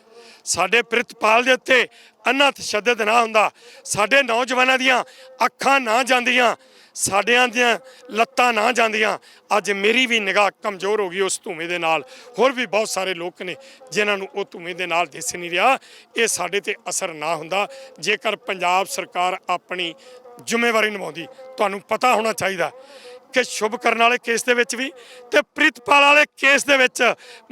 ਸਾਡੇ ਪ੍ਰਿਤਪਾਲ ਦੇ ਉੱਤੇ ਅੰਨਾ ਤਸ਼ੱਦਦ ਨਾ ਹੁੰਦਾ। ਸਾਡੇ ਨੌਜਵਾਨਾਂ ਦੀਆਂ ਅੱਖਾਂ ਨਾ ਜਾਂਦੀਆਂ। ਸਾਡਿਆਂ ਦੀਆਂ ਲੱਤਾਂ ਨਾ ਜਾਂਦੀਆਂ। ਅੱਜ ਮੇਰੀ ਵੀ ਨਿਗਾਹ ਕਮਜ਼ੋਰ ਹੋ ਗਈ ਉਸ ਧੂਮੇ ਦੇ ਨਾਲ। ਹੋਰ ਵੀ ਬਹੁਤ ਸਾਰੇ ਲੋਕ ਨੇ ਜਿਨ੍ਹਾਂ ਨੂੰ ਉਹ ਧੂਮੇ ਦੇ ਨਾਲ ਦਿਸ ਨਹੀਂ ਰਿਹਾ। ਇਹ ਸਾਡੇ ਤੇ ਅਸਰ ਨਾ ਹੁੰਦਾ। ਜੇਕਰ ਪੰਜਾਬ ਸਰਕਾਰ ਆਪਣੀ ਜ਼ਿੰਮੇਵਾਰੀ ਨਿਭਾਉਂਦੀ। ਤੁਹਾਨੂੰ ਪਤਾ ਹੋਣਾ ਚਾਹੀਦਾ ਕਿ ਸ਼ੁਭ ਕਰਨ ਵਾਲੇ ਕੇਸ ਦੇ ਵਿੱਚ ਵੀ ਤੇ ਪ੍ਰਿਤਪਾਲ ਵਾਲੇ ਕੇਸ ਦੇ ਵਿੱਚ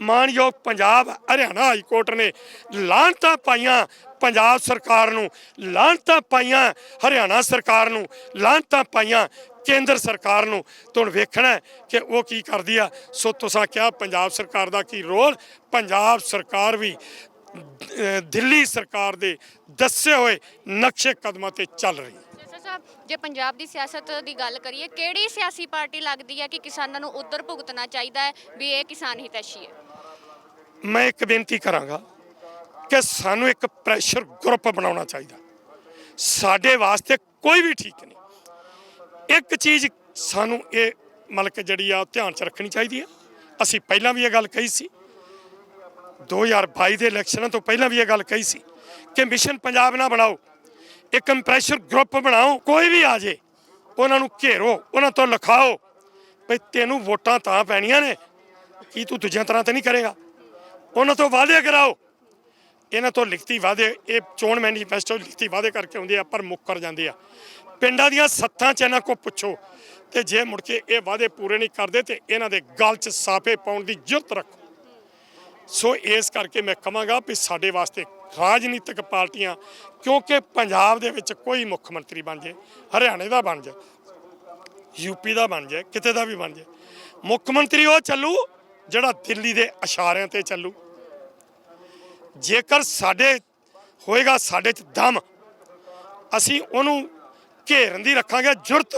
ਮਾਨਯੋਗ ਪੰਜਾਬ, ਹਰਿਆਣਾ ਹਾਈ ਕੋਰਟ ਨੇ ਲਾਹਨਤਾਂ ਪਾਈਆਂ ਪੰਜਾਬ ਸਰਕਾਰ ਨੂੰ, ਲਾਹਨਤਾਂ ਪਾਈਆਂ ਹਰਿਆਣਾ ਸਰਕਾਰ ਨੂੰ, ਲਾਹਨਤਾਂ ਪਾਈਆਂ ਕੇਂਦਰ ਸਰਕਾਰ ਨੂੰ। ਤੋਂ ਵੇਖਣਾ ਕਿ ਉਹ ਕੀ ਕਰਦੀ ਆ। ਸੋ ਤੁਸੀਂ ਕਿਹਾ ਪੰਜਾਬ ਸਰਕਾਰ ਦਾ ਕੀ ਰੋਲ? ਪੰਜਾਬ ਸਰਕਾਰ ਵੀ ਦਿੱਲੀ ਸਰਕਾਰ ਦੇ ਦੱਸੇ ਹੋਏ ਨਕਸ਼ੇ ਕਦਮਾਂ ਤੇ ਚੱਲ ਰਹੀ ਹੈ। ਸਾਹਿਬ ਜੇ ਪੰਜਾਬ ਦੀ ਸਿਆਸਤ ਦੀ ਗੱਲ ਕਰੀਏ, ਕਿਹੜੀ ਸਿਆਸੀ ਪਾਰਟੀ ਲੱਗਦੀ ਹੈ ਕਿ ਕਿਸਾਨਾਂ ਨੂੰ ਉਧਰ ਭੁਗਤਣਾ ਚਾਹੀਦਾ ਹੈ ਵੀ ਇਹ ਕਿਸਾਨ ਹਿਤੈਸ਼ੀ ਹੈ? ਮੈਂ ਇੱਕ ਬੇਨਤੀ ਕਰਾਂਗਾ ਕਿ ਸਾਨੂੰ ਇੱਕ ਪ੍ਰੈਸ਼ਰ ਗਰੁੱਪ ਬਣਾਉਣਾ ਚਾਹੀਦਾ। ਸਾਡੇ ਵਾਸਤੇ ਕੋਈ ਵੀ ਠੀਕ ਨਹੀਂ। ਇੱਕ ਚੀਜ਼ ਸਾਨੂੰ ਇਹ ਮਤਲਬ ਜਿਹੜੀ ਆ, ਉਹ ਧਿਆਨ 'ਚ ਰੱਖਣੀ ਚਾਹੀਦੀ ਹੈ ਅਸੀਂ ਪਹਿਲਾਂ ਵੀ ਇਹ ਗੱਲ ਕਹੀ ਸੀ। 2022 ਦੇ ਇਲੈਕਸ਼ਨਾਂ ਤੋਂ ਪਹਿਲਾਂ ਵੀ ਇਹ ਗੱਲ ਕਹੀ ਸੀ ਕਿ ਮਿਸ਼ਨ ਪੰਜਾਬ ਨਾ ਬਣਾਓ। ਇੱਕ ਪ੍ਰੈਸ਼ਰ ਗਰੁੱਪ ਬਣਾਓ, ਕੋਈ ਵੀ ਆ ਜੇ, ਉਹਨਾਂ ਨੂੰ ਘੇਰੋ, ਉਹਨਾਂ ਤੋਂ ਲਿਖਾਓ ਭਈ ਤੈਨੂੰ ਵੋਟਾਂ ਤਾਂ ਪੈਣੀਆਂ ਨੇ, ਕੀ ਤੂੰ ਦੂਜਿਆਂ ਤਰ੍ਹਾਂ ਤੇ ਨਹੀਂ ਕਰੇਗਾ? ਉਹਨਾਂ ਤੋਂ ਵਾਅਦੇ ਕਰਾਓ। ਇਹਨਾਂ ਤੋਂ ਲਿਖਤੀ ਵਾਅਦੇ, ਇਹ ਚੋਣ ਮੈਨੀਫੈਸਟੋ ਲਿਖਤੀ ਵਾਅਦੇ ਕਰਕੇ ਆਉਂਦੇ ਆ, ਪਰ ਮੁੱਕਰ ਜਾਂਦੇ ਆ। ਪਿੰਡਾਂ ਦੀਆਂ ਸੱਥਾਂ 'ਚ ਇਹਨਾਂ ਕੋ ਪੁੱਛੋ, ਤੇ ਜੇ ਮੁੜ ਕੇ ਇਹ ਵਾਅਦੇ ਪੂਰੇ ਨਹੀਂ ਕਰਦੇ, ਤੇ ਇਹਨਾਂ ਦੇ ਗਲ 'ਚ ਸਾਫੇ ਪਾਉਣ ਦੀ ਜ਼ਰੂਰਤ ਰੱਖੋ। ਸੋ ਇਸ ਕਰਕੇ ਮੈਂ ਕਹਾਂਗਾ ਵੀ ਸਾਡੇ ਵਾਸਤੇ ਰਾਜਨੀਤਿਕ ਪਾਰਟੀਆਂ, ਕਿਉਂਕਿ ਪੰਜਾਬ ਦੇ ਵਿੱਚ ਕੋਈ ਮੁੱਖ ਮੰਤਰੀ ਬਣ ਜੇ, ਹਰਿਆਣੇ ਦਾ ਬਣ ਜਾ ਯੂਪੀ ਦਾ ਬਣ ਜਾਏ ਕਿਤੇ ਦਾ ਵੀ ਬਣ ਜਾਏ ਮੁੱਖ ਮੰਤਰੀ ਉਹ ਚੱਲੂ ਜਿਹੜਾ ਦਿੱਲੀ ਦੇ ਇਸ਼ਾਰਿਆਂ ਤੇ ਚੱਲੂ। ਜੇਕਰ ਸਾਡੇ, ਹੋਏਗਾ ਸਾਡੇ 'ਚ ਦਮ, ਅਸੀਂ ਉਹਨੂੰ ਘੇਰਨ ਦੀ ਰੱਖਾਂਗੇ ਜੁਰਤ।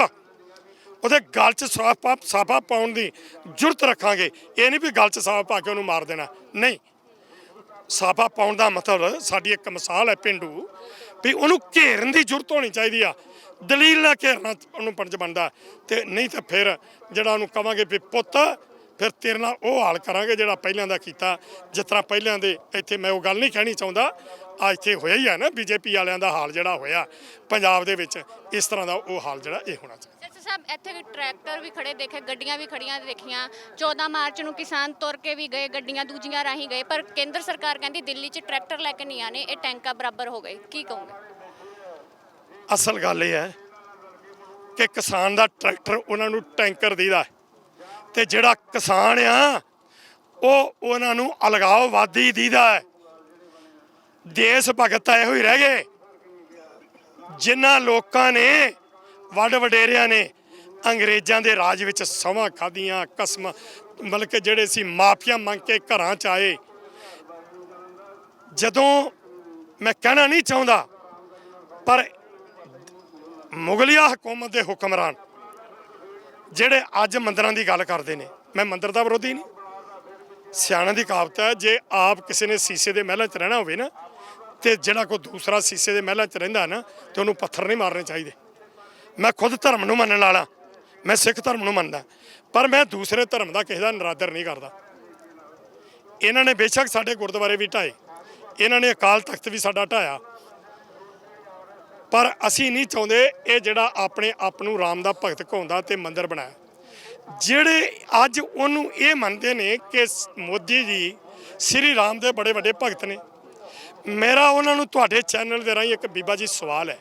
ਉਹਦੇ ਗਲ 'ਚ ਸਾਫਾ ਸਾਫਾ ਪਾਉਣ ਦੀ ਜ਼ਰੂਰਤ ਰੱਖਾਂਗੇ। ਇਹ ਨਹੀਂ ਵੀ ਗਲ 'ਚ ਸਾਫਾ ਪਾ ਕੇ ਉਹਨੂੰ ਮਾਰ ਦੇਣਾ। ਨਹੀਂ। ਸਾਫਾ ਪਾਉਣ ਦਾ ਮਤਲਬ ਸਾਡੀ ਇੱਕ ਮਿਸਾਲ ਹੈ ਪਿੰਡੂ ਵੀ ਉਹਨੂੰ ਘੇਰਨ ਦੀ ਜ਼ਰੂਰਤ ਹੋਣੀ ਚਾਹੀਦੀ ਆ। ਦਲੀਲ ਨਾਲ ਘੇਰਨਾ ਉਹਨੂੰ ਪੰਜ ਬਣਦਾ। ਤੇ ਨਹੀਂ ਤਾਂ ਫਿਰ ਜਿਹੜਾ ਉਹਨੂੰ ਕਵਾਂਗੇ ਵੀ ਪੁੱਤ, ਫਿਰ ਤੇਰੇ ਨਾਲ ਉਹ ਹਾਲ ਕਰਾਂਗੇ ਜਿਹੜਾ ਪਹਿਲਾਂ ਦਾ ਕੀਤਾ। ਜਿਸ ਤਰ੍ਹਾਂ ਪਹਿਲਾਂ ਦੇ ਇੱਥੇ ਮੈਂ ਉਹ ਗੱਲ ਨਹੀਂ ਕਹਿਣੀ ਚਾਹੁੰਦਾ। ਆ ਇੱਥੇ ਹੋਇਆ ਹੀ ਆ ਨਾ, ਬੀਜੇਪੀ ਵਾਲਿਆਂ ਦਾ ਹਾਲ ਜਿਹੜਾ ਹੋਇਆ। ਪੰਜਾਬ ਦੇ ਵਿੱਚ ਇਸ ਤਰ੍ਹਾਂ ਦਾ ਉਹ ਹਾਲ ਜਿਹੜਾ ਇਹ ਹੋਣਾ ਚਾਹੀਦਾ। ਸਾਹਿਬ, ਇੱਥੇ ਟਰੈਕਟਰ ਵੀ ਖੜੇ ਦੇਖੇ, ਗੱਡੀਆਂ ਵੀ ਖੜੀਆਂ ਦੇਖੀਆਂ। 14 ਮਾਰਚ ਨੂੰ ਕਿਸਾਨ ਤੁਰ ਕੇ ਵੀ ਗਏ, ਗੱਡੀਆਂ ਦੂਜੀਆਂ ਰਾਹੀਂ ਗਏ, ਪਰ ਕੇਂਦਰ ਸਰਕਾਰ ਕਹਿੰਦੀ ਦਿੱਲੀ 'ਚ ਟਰੈਕਟਰ ਲੈ ਕੇ ਨਹੀਂ ਆਣੇ ਇਹ ਟੈਂਕਾਂ ਬਰਾਬਰ ਹੋ ਗਏ। ਕੀ ਕਹੋਗੇ? ਅਸਲ ਗੱਲ ਇਹ ਹੈ ਕਿ ਕਿਸਾਨ ਦਾ ਟਰੈਕਟਰ ਉਹਨਾਂ ਨੂੰ ਟੈਂਕਰ ਦੀਦਾ ਹੈ ਤੇ ਜਿਹੜਾ ਕਿਸਾਨ ਆ, ਉਹ ਉਹਨਾਂ ਨੂੰ ਅਲਗਾਵਵਾਦੀ ਦੀਦਾ ਹੈ। ਦੇਸ਼ ਭਗਤ ਤਾਂ ਇਹੋ ਹੀ ਰਹਿ ਗਏ, ਜਿਨ੍ਹਾਂ ਲੋਕਾਂ ਨੇ ਵੱਡ ਵਡੇਰਿਆਂ ਨੇ ਅੰਗਰੇਜ਼ਾਂ ਦੇ ਰਾਜ ਵਿੱਚ ਸਮਾਂ ਖਾਧੀਆਂ, ਕਸਮਾਂ, ਮਤਲਬ ਕਿ ਜਿਹੜੇ ਸੀ ਮਾਫੀਆ ਮੰਗ ਕੇ ਘਰਾਂ ਚ ਆਏ। ਜਦੋਂ ਮੈਂ ਕਹਿਣਾ ਨਹੀਂ ਚਾਹੁੰਦਾ, ਪਰ ਮੁਗਲਿਆ ਹਕੂਮਤ ਦੇ ਹੁਕਮਰਾਨ ਜਿਹੜੇ ਅੱਜ ਮੰਦਰਾਂ ਦੀ ਗੱਲ ਕਰਦੇ ਨੇ, ਮੈਂ ਮੰਦਰ ਦਾ ਵਿਰੋਧੀ ਨਹੀਂ। ਸਿਆਣਿਆਂ ਦੀ ਕਹਾਵਤ ਹੈ, ਜੇ ਆਪ ਕਿਸੇ ਨੇ ਸੀਸੇ ਦੇ ਮਹਿਲਾਂ 'ਚ ਰਹਿਣਾ ਹੋਵੇ ਨਾ, ਤੇ ਜਿਹੜਾ ਕੋਈ ਦੂਸਰਾ ਸੀਸੇ ਦੇ ਮਹਿਲਾਂ 'ਚ ਰਹਿੰਦਾ ਨਾ, ਤੇ ਉਹਨੂੰ ਪੱਥਰ ਨਹੀਂ ਮਾਰਨੇ ਚਾਹੀਦੇ। ਮੈਂ ਖੁਦ ਧਰਮ ਨੂੰ ਮੰਨਣ ਵਾਲਾ। ਮੈਂ ਸਿੱਖ ਧਰਮ ਨੂੰ ਮੰਨਦਾ। ਪਰ ਮੈਂ ਦੂਸਰੇ ਧਰਮ ਦਾ ਕਿਸੇ ਦਾ ਨਰਾਦਰ ਨਹੀਂ ਕਰਦਾ। ਇਹਨਾਂ ਨੇ ਬੇਸ਼ੱਕ ਸਾਡੇ ਗੁਰਦੁਆਰੇ ਵੀ ਢਾਏ। ਇਹਨਾਂ ਨੇ ਅਕਾਲ ਤਖਤ ਵੀ ਸਾਡਾ ਢਾਇਆ। ਪਰ ਅਸੀਂ ਨਹੀਂ ਚਾਹੁੰਦੇ ਇਹ ਜਿਹੜਾ ਆਪਣੇ ਆਪ ਨੂੰ ਰਾਮ ਦਾ ਭਗਤ ਕਹਾਉਂਦਾ ਤੇ ਮੰਦਿਰ ਬਣਾਇਆ। ਜਿਹੜੇ ਅੱਜ ਉਹਨੂੰ ਇਹ ਮੰਨਦੇ ਨੇ ਕਿ ਮੋਦੀ ਜੀ, ਸ੍ਰੀ ਰਾਮ ਦੇ ਬੜੇ ਵੱਡੇ ਭਗਤ ਨੇ। ਮੇਰਾ ਉਹਨਾਂ ਨੂੰ ਤੁਹਾਡੇ ਚੈਨਲ ਦੇ ਰਾਹੀਂ ਇੱਕ ਬੀਬਾ ਜੀ ਸਵਾਲ ਹੈ।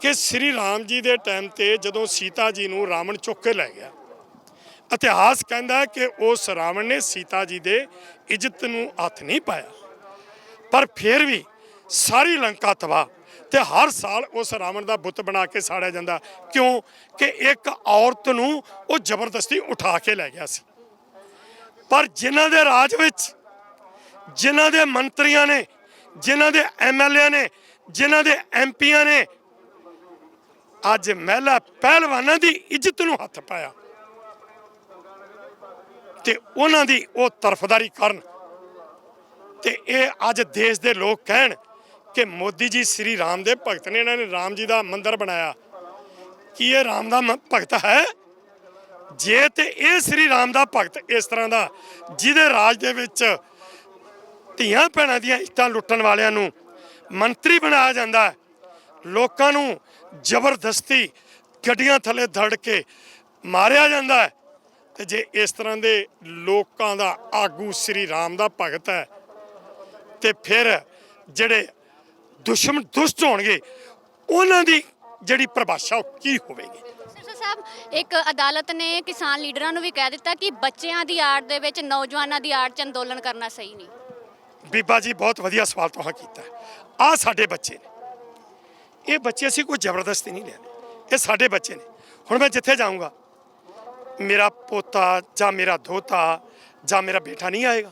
ਕਿ ਸ੍ਰੀ ਰਾਮ ਜੀ ਦੇ ਟਾਈਮ ਤੇ ਜਦੋਂ ਸੀਤਾ ਜੀ ਨੂੰ ਰਾਵਣ ਚੁੱਕ ਕੇ ਲੈ ਗਿਆ, ਇਤਿਹਾਸ ਕਹਿੰਦਾ ਹੈ ਕਿ ਉਸ ਰਾਵਣ ਨੇ ਸੀਤਾ ਜੀ ਦੇ ਇੱਜ਼ਤ ਨੂੰ ਹੱਥ ਨਹੀਂ ਪਾਇਆ। ਪਰ ਫਿਰ ਵੀ ਸਾਰੀ ਲੰਕਾ ਤਬਾਹ ਤੇ ਹਰ ਸਾਲ ਉਸ ਰਾਵਣ ਦਾ ਬੁੱਤ ਬਣਾ ਕੇ ਸਾੜਿਆ ਜਾਂਦਾ। ਕਿਉਂ? ਕਿ ਇੱਕ ਔਰਤ ਨੂੰ ਉਹ ਜ਼ਬਰਦਸਤੀ ਉਠਾ ਕੇ ਲੈ ਗਿਆ ਸੀ। ਪਰ ਜਿਨ੍ਹਾਂ ਦੇ ਰਾਜ ਵਿੱਚ, ਜਿਨ੍ਹਾਂ ਦੇ ਮੰਤਰੀਆਂ ਨੇ, ਜਿਨ੍ਹਾਂ ਦੇ ਐਮਐਲਏ ਨੇ, ਜਿਨ੍ਹਾਂ ਦੇ ਐਮਪੀਆਂ ਨੇ ਅੱਜ ਮਹਿਲਾ ਪਹਿਲਵਾਨਾਂ ਦੀ ਇੱਜ਼ਤ ਨੂੰ ਹੱਥ ਪਾਇਆ। ਤੇ ਉਹਨਾਂ ਦੀ ਉਹ ਤਰਫਦਾਰੀ ਕਰਨ। ਤੇ ਇਹ ਅੱਜ ਦੇਸ਼ ਦੇ ਲੋਕ ਕਹਿਣ ਕਿ ਮੋਦੀ ਜੀ, ਸ੍ਰੀ ਰਾਮ ਦੇ ਭਗਤ ਨੇ ਇਹਨਾਂ ਨੇ ਰਾਮ ਜੀ ਦਾ ਮੰਦਿਰ ਬਣਾਇਆ। ਕੀ ਇਹ ਰਾਮ ਦਾ ਭਗਤ ਹੈ? ਜੇ ਤੇ ਇਹ ਸ੍ਰੀ ਰਾਮ ਦਾ ਭਗਤ ਇਸ ਤਰ੍ਹਾਂ ਦਾ, ਜਿਹਦੇ ਰਾਜ ਦੇ ਵਿੱਚ ਧੀਆਂ ਭੈਣਾਂ ਦੀਆਂ ਇੱਟਾਂ ਲੁੱਟਣ ਵਾਲਿਆਂ ਨੂੰ ਮੰਤਰੀ ਬਣਾਇਆ ਜਾਂਦਾ ਲੋਕਾਂ ਨੂੰ ਜ਼ਬਰਦਸਤੀ ਗੱਡੀਆਂ ਥੱਲੇ ਧੜ ਕੇ ਮਾਰਿਆ ਜਾਂਦਾ ਹੈ। ਤੇ ਜੇ ਇਸ ਤਰ੍ਹਾਂ ਦੇ ਲੋਕਾਂ ਦਾ ਆਗੂ ਸ੍ਰੀ ਰਾਮ ਦਾ ਭਗਤ ਹੈ ਤੇ ਫਿਰ ਜਿਹੜੇ ਦੁਸ਼ਮਣ ਦੁਸ਼ਟ ਹੋਣਗੇ ਉਹਨਾਂ ਦੀ ਜਿਹੜੀ ਪਰਿਭਾਸ਼ਾ ਉਹ ਕੀ ਹੋਵੇਗੀ? ਸਿਰਸਾ ਸਾਹਿਬ ਇੱਕ ਅਦਾਲਤ ਨੇ ਕਿਸਾਨ ਲੀਡਰਾਂ ਨੂੰ ਵੀ ਕਹਿ ਦਿੱਤਾ ਕਿ ਬੱਚਿਆਂ ਦੀ ਆੜ ਦੇ ਵਿੱਚ ਨੌਜਵਾਨਾਂ ਦੀ ਆੜ 'ਚ ਅੰਦੋਲਨ ਕਰਨਾ ਸਹੀ ਨਹੀਂ। ਬੀਬਾ ਜੀ ਬਹੁਤ ਵਧੀਆ ਸਵਾਲ ਤੁਹਾਂ ਕੀਤਾ। ਆ ਸਾਡੇ ਬੱਚੇ ਨੇ। ਇਹ ਬੱਚੇ ਅਸੀਂ ਕੋਈ ਜ਼ਬਰਦਸਤੀ ਨਹੀਂ ਲੈਣੇ ਇਹ ਸਾਡੇ ਬੱਚੇ ਨੇ। ਹੁਣ ਮੈਂ ਜਿੱਥੇ ਜਾਊਂਗਾ, ਮੇਰਾ ਪੋਤਾ ਜਾਂ ਮੇਰਾ ਦੋਤਾ ਜਾਂ ਮੇਰਾ ਬੇਟਾ ਨਹੀਂ ਆਏਗਾ।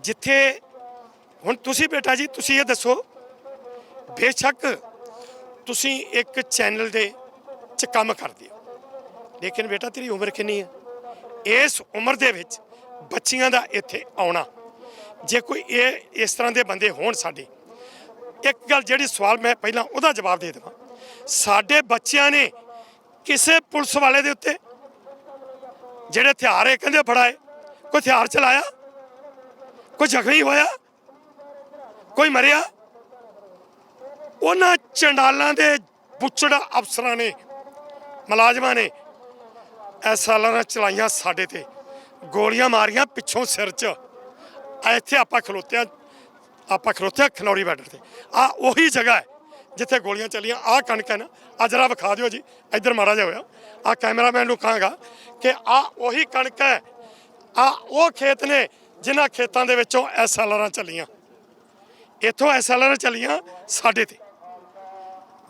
ਜਿੱਥੇ, ਹੁਣ ਤੁਸੀਂ ਬੇਟਾ ਜੀ, ਤੁਸੀਂ ਇਹ ਦੱਸੋ, ਬੇਸ਼ੱਕ ਤੁਸੀਂ ਇੱਕ ਚੈਨਲ ਦੇ ਚ ਕੰਮ ਕਰਦੇ ਹੋ। ਲੇਕਿਨ ਬੇਟਾ ਤੇਰੀ ਉਮਰ ਕਿੰਨੀ ਹੈ? ਇਸ ਉਮਰ ਦੇ ਵਿੱਚ ਬੱਚੀਆਂ ਦਾ ਇੱਥੇ ਆਉਣਾ। ਜੇ ਕੋਈ ਇਹ, ਇਸ ਤਰ੍ਹਾਂ ਦੇ ਬੰਦੇ ਹੋਣ ਸਾਡੇ ਇੱਕ ਗੱਲ ਜਿਹੜੀ ਸਵਾਲ ਮੈਂ ਪਹਿਲਾਂ ਉਹਦਾ ਜਵਾਬ ਦੇ ਦੇਵਾਂ। ਸਾਡੇ ਬੱਚਿਆਂ ਨੇ ਕਿਸੇ ਪੁਲਿਸ ਵਾਲੇ ਦੇ ਉੱਤੇ ਜਿਹੜੇ ਹਥਿਆਰ ਇਹ ਕਹਿੰਦੇ ਫੜਾਏ, ਕੋਈ ਹਥਿਆਰ ਚਲਾਇਆ, ਕੋਈ ਜ਼ਖਮੀ ਹੋਇਆ, ਕੋਈ ਮਰਿਆ, ਉਹਨਾਂ ਚੰਡਾਲਾਂ ਦੇ ਬੁੱਚੜ ਅਫਸਰਾਂ ਨੇ, ਮੁਲਾਜ਼ਮਾਂ ਨੇ ਐਸਐਲਆਰ ਚਲਾਈਆਂ ਸਾਡੇ ਤੇ, ਗੋਲੀਆਂ ਮਾਰੀਆਂ ਪਿੱਛੋਂ ਸਿਰ 'ਚ। ਇੱਥੇ ਆਪਾਂ ਖਲੋਤਿਆਂ ਆਪਾਂ ਖਲੋਤੇ ਖਨੌਰੀ ਬਾਰਡਰ ਤੇ। ਆ ਉਹੀ ਜਗ੍ਹਾ ਹੈ ਜਿੱਥੇ ਗੋਲੀਆਂ ਚੱਲੀਆਂ। ਆ ਕਣਕ ਹੈ ਨਾ ਆ ਜਰਾ ਵਿਖਾ ਦਿਓ ਜੀ। ਇੱਧਰ ਮਾੜਾ ਜਿਹਾ ਹੋਇਆ। ਆ ਕੈਮਰਾਮੈਨ ਨੂੰ ਕਹਾਂਗਾ ਕਿ ਆ ਉਹੀ ਕਣਕ ਹੈ। ਆ ਉਹ ਖੇਤ ਨੇ ਜਿਨ੍ਹਾਂ ਖੇਤਾਂ ਦੇ ਵਿੱਚੋਂ ਐਸਐਲਆਰਾਂ ਚੱਲੀਆਂ। ਇੱਥੋਂ ਐਸਐਲਆਰ ਚੱਲੀਆਂ ਸਾਡੇ ਤੇ।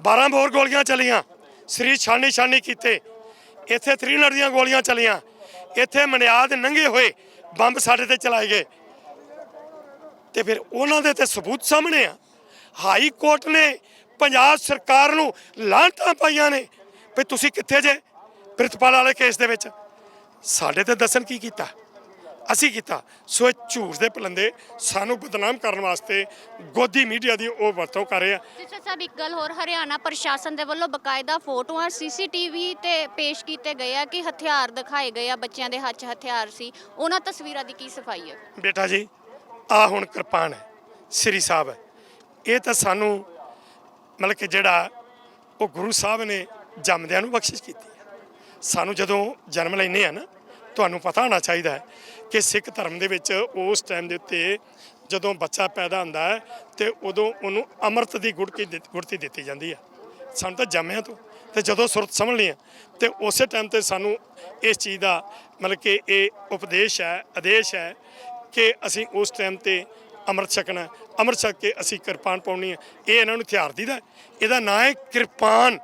12 ਬੋਰ ਗੋਲੀਆਂ ਚੱਲੀਆਂ। ਸ੍ਰੀ ਛਾਨੀ ਛਾਨੀ ਕੀਤੇ। ਇੱਥੇ ਥ੍ਰੀਨਰ ਦੀਆਂ ਗੋਲੀਆਂ ਚੱਲੀਆਂ। ਇੱਥੇ ਮਨਿਆਦ ਨੰਗੇ ਹੋਏ ਬੰਬ ਸਾਡੇ ਤੇ ਚਲਾਏ ਗਏ। ਤੇ ਫਿਰ ਉਹਨਾਂ ਦੇ ਤੇ ਸਬੂਤ ਸਾਹਮਣੇ ਆ। ਹਾਈ ਕੋਰਟ ਨੇ ਪੰਜਾਬ ਸਰਕਾਰ ਨੂੰ ਲਾਂਟਾਂ ਪਾਈਆਂ ਨੇ ਵੀ ਤੁਸੀਂ ਕਿੱਥੇ ਜੇ ਪ੍ਰਿਤਪਾਲ ਵਾਲੇ ਕੇਸ ਦੇ ਵਿੱਚ। ਸਾਡੇ ਤੇ ਦੱਸਣ ਕੀ ਕੀਤਾ? ਅਸੀਂ ਕੀਤਾ। ਸੋ ਇਹ ਝੂਠ ਦੇ ਪਲੰਦੇ ਸਾਨੂੰ ਬਦਨਾਮ ਕਰਨ ਵਾਸਤੇ ਗੋਦੀ ਮੀਡੀਆ ਦੀ ਉਹ ਵਰਤੋਂ ਕਰ ਰਹੇ ਆ। ਸਿਰਸਾ ਸਾਹਿਬ ਇੱਕ ਗੱਲ ਹੋਰ ਹਰਿਆਣਾ ਪ੍ਰਸ਼ਾਸਨ ਦੇ ਵੱਲੋਂ ਬਕਾਇਦਾ ਫੋਟੋਆਂ ਸੀਸੀਟੀਵੀ ਤੇ ਪੇਸ਼ ਕੀਤੇ ਗਏ ਆ ਕਿ ਹਥਿਆਰ ਦਿਖਾਏ ਗਏ ਆ ਬੱਚਿਆਂ ਦੇ ਹੱਥ ਹਥਿਆਰ ਸੀ। ਉਹਨਾਂ ਤਸਵੀਰਾਂ ਦੀ ਕੀ ਸਫ਼ਾਈ ਹੈ? ਬੇਟਾ ਜੀ ਆ ਹੁਣ ਕਿਰਪਾਨ ਹੈ, ਸ੍ਰੀ ਸਾਹਿਬ ਹੈ। ਇਹ ਤਾਂ ਸਾਨੂੰ ਮਤਲਬ ਕਿ ਜਿਹੜਾ ਉਹ ਗੁਰੂ ਸਾਹਿਬ ਨੇ ਜੰਮਦਿਆਂ ਨੂੰ ਬਖਸ਼ਿਸ਼ ਕੀਤੀ ਸਾਨੂੰ ਜਦੋਂ ਜਨਮ ਲੈਨੇ ਆ ਨਾ, ਤੁਹਾਨੂੰ ਪਤਾ ਹੋਣਾ ਚਾਹੀਦਾ ਹੈ ਕਿ ਸਿੱਖ ਧਰਮ ਦੇ ਵਿੱਚ ਉਸ ਟਾਈਮ ਦੇ ਉੱਤੇ ਜਦੋਂ ਬੱਚਾ ਪੈਦਾ ਹੁੰਦਾ ਹੈ ਤੇ ਉਦੋਂ ਉਹਨੂੰ ਅੰਮ੍ਰਿਤ ਦੀ ਗੁੜਤੀ ਦਿੱਤ- ਗੁੜਤੀ ਦਿੱਤੀ ਜਾਂਦੀ ਹੈ। ਸਾਨੂੰ ਤਾਂ ਜੰਮਿਆਂ ਤੋਂ, ਤੇ ਜਦੋਂ ਸੁਰਤ ਸਮਝ ਲਈ ਹੈ, ਤੇ ਉਸੇ ਟਾਈਮ ਤੇ ਸਾਨੂੰ ਇਸ ਚੀਜ਼ ਦਾ ਮਤਲਬ ਕਿ ਇਹ ਉਪਦੇਸ਼ ਹੈ, ਆਦੇਸ਼ ਹੈ ਕਿ ਅਸੀਂ ਉਸ ਟਾਈਮ ਤੇ ਅੰਮ੍ਰਿਤ ਛਕਣਾ ਅੰਮ੍ਰਿਤ ਛਕ ਕੇ ਅਸੀਂ ਕਿਰਪਾਨ ਪਾਉਣੀ ਹੈ। ਇਹ ਇਹਨਾਂ ਨੂੰ ਹਥਿਆਰ ਦੀਦਾ ਇਹਦਾ ਨਾਂ ਹੈ ਕਿਰਪਾਨ।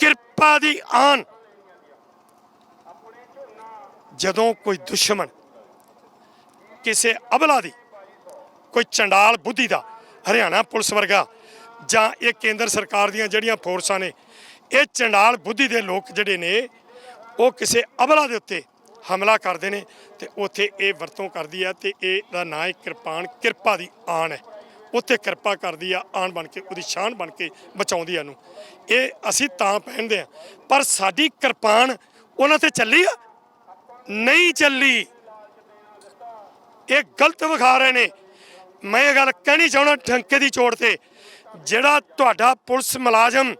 ਕਿਰਪਾ ਦੀ ਆਨ। ਜਦੋਂ ਕੋਈ ਦੁਸ਼ਮਣ ਕਿਸੇ ਅਬਲਾ ਦੀ, ਕੋਈ ਚੰਡਾਲ ਬੁੱਧੀ ਦਾ, ਹਰਿਆਣਾ ਪੁਲਿਸ ਵਰਗਾ ਜਾਂ ਇਹ ਕੇਂਦਰ ਸਰਕਾਰ ਦੀਆਂ ਜਿਹੜੀਆਂ ਫੋਰਸਾਂ ਨੇ, ਇਹ ਚੰਡਾਲ ਬੁੱਧੀ ਦੇ ਲੋਕ ਜਿਹੜੇ ਨੇ, ਉਹ ਕਿਸੇ ਅਬਲਾ ਦੇ ਉੱਤੇ ਹਮਲਾ ਕਰਦੇ ਨੇ ਤੇ ਉੱਥੇ ਇਹ ਵਰਤੋਂ ਕਰਦੀ ਆ ਤੇ ਇਹਦਾ ਨਾਂ ਹੈ ਕਿਰਪਾਨ, ਕਿਰਪਾ ਦੀ ਆਣ ਹੈ। ਉੱਥੇ ਕਿਰਪਾ ਕਰਦੀ ਆ ਆਣ ਬਣ ਕੇ, ਉਹਦੀ ਸ਼ਾਨ ਬਣ ਕੇ ਬਚਾਉਂਦੀ ਆ ਨੂੰ ਇਹ ਅਸੀਂ ਤਾਂ ਪਹਿਨਦੇ ਆ, ਪਰ ਸਾਡੀ ਕਿਰਪਾਨ ਉਹਨਾਂ ਤੇ ਚੱਲੀ ਆ? ਨਹੀਂ ਚੱਲੀ। ਇਹ ਗਲਤ ਵਿਖਾ ਰਹੇ ਨੇ। ਮੈਂ ਇਹ ਗੱਲ ਕਹਿਣੀ ਚਾਹਣਾ ਠੰਕੇ ਦੀ ਚੋੜ ਤੇ, ਜਿਹੜਾ ਤੁਹਾਡਾ ਪੁਲਿਸ ਮੁਲਾਜ਼ਮ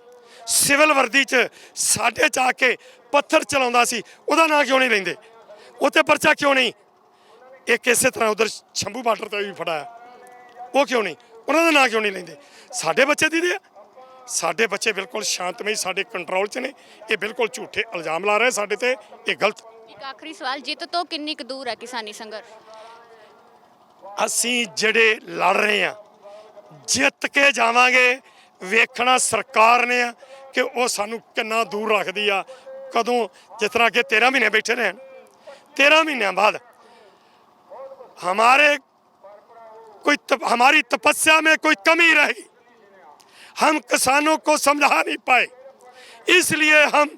ਸਿਵਲ ਵਰਦੀ 'ਚ ਸਾਡੇ ਚ ਆ ਕੇ ਪੱਥਰ ਚਲਾਉਂਦਾ ਸੀ, ਉਹਦਾ ਨਾਂ ਕਿਉਂ ਨਹੀਂ ਲੈਂਦੇ? ਉੱਤੇ ਪਰਚਾ ਕਿਉਂ ਨਹੀਂ? ਇਹ ਕਿਸੇ ਤਰ੍ਹਾਂ ਉਧਰ ਸ਼ੰਭੂ ਬਾਰਡਰ ਤੇ ਵੀ ਫੜਾਇਆ ਉਹ ਕਿਉਂ ਨਹੀਂ? ਉਹਨਾਂ ਦਾ ਨਾਂ ਕਿਉਂ ਨਹੀਂ ਲੈਂਦੇ? ਸਾਡੇ ਬੱਚੇ ਦੀ ਦੇ ਸਾਡੇ ਬੱਚੇ ਬਿਲਕੁਲ ਸ਼ਾਂਤਮਈ ਸਾਡੇ ਕੰਟਰੋਲ 'ਚ ਨੇ। ਇਹ ਬਿਲਕੁਲ ਝੂਠੇ ਇਲਜ਼ਾਮ ਲਾ ਰਹੇ ਸਾਡੇ ਤੇ। ਇਹ ਗਲਤ। ਇੱਕ ਆਖਰੀ ਸਵਾਲ ਜਿੱਤ ਤੋਂ ਕਿੰਨੀ ਕੁ ਦੂਰ ਹੈ ਕਿਸਾਨੀ ਸੰਘਰਸ਼? ਅਸੀਂ ਜਿਹੜੇ ਲੜ ਰਹੇ ਆ ਜਿੱਤ ਕੇ ਜਾਵਾਂਗੇ ਵੇਖਣਾ ਸਰਕਾਰ ਨੇ ਆ ਕਿ ਉਹ ਸਾਨੂੰ ਕਿੰਨਾ ਦੂਰ ਰੱਖਦੀ ਆ। ਕਦੋਂ? ਜਿਸ ਤਰ੍ਹਾਂ ਕਿ 13 ਮਹੀਨੇ ਬੈਠੇ ਰਹਿਣ। 13 ਮਹੀਨਿਆਂ ਬਾਅਦ हमारे कोई तप, हमारी तपस्या में कोई कमी रही हम किसानों को समझा नहीं पाए इसलिए हम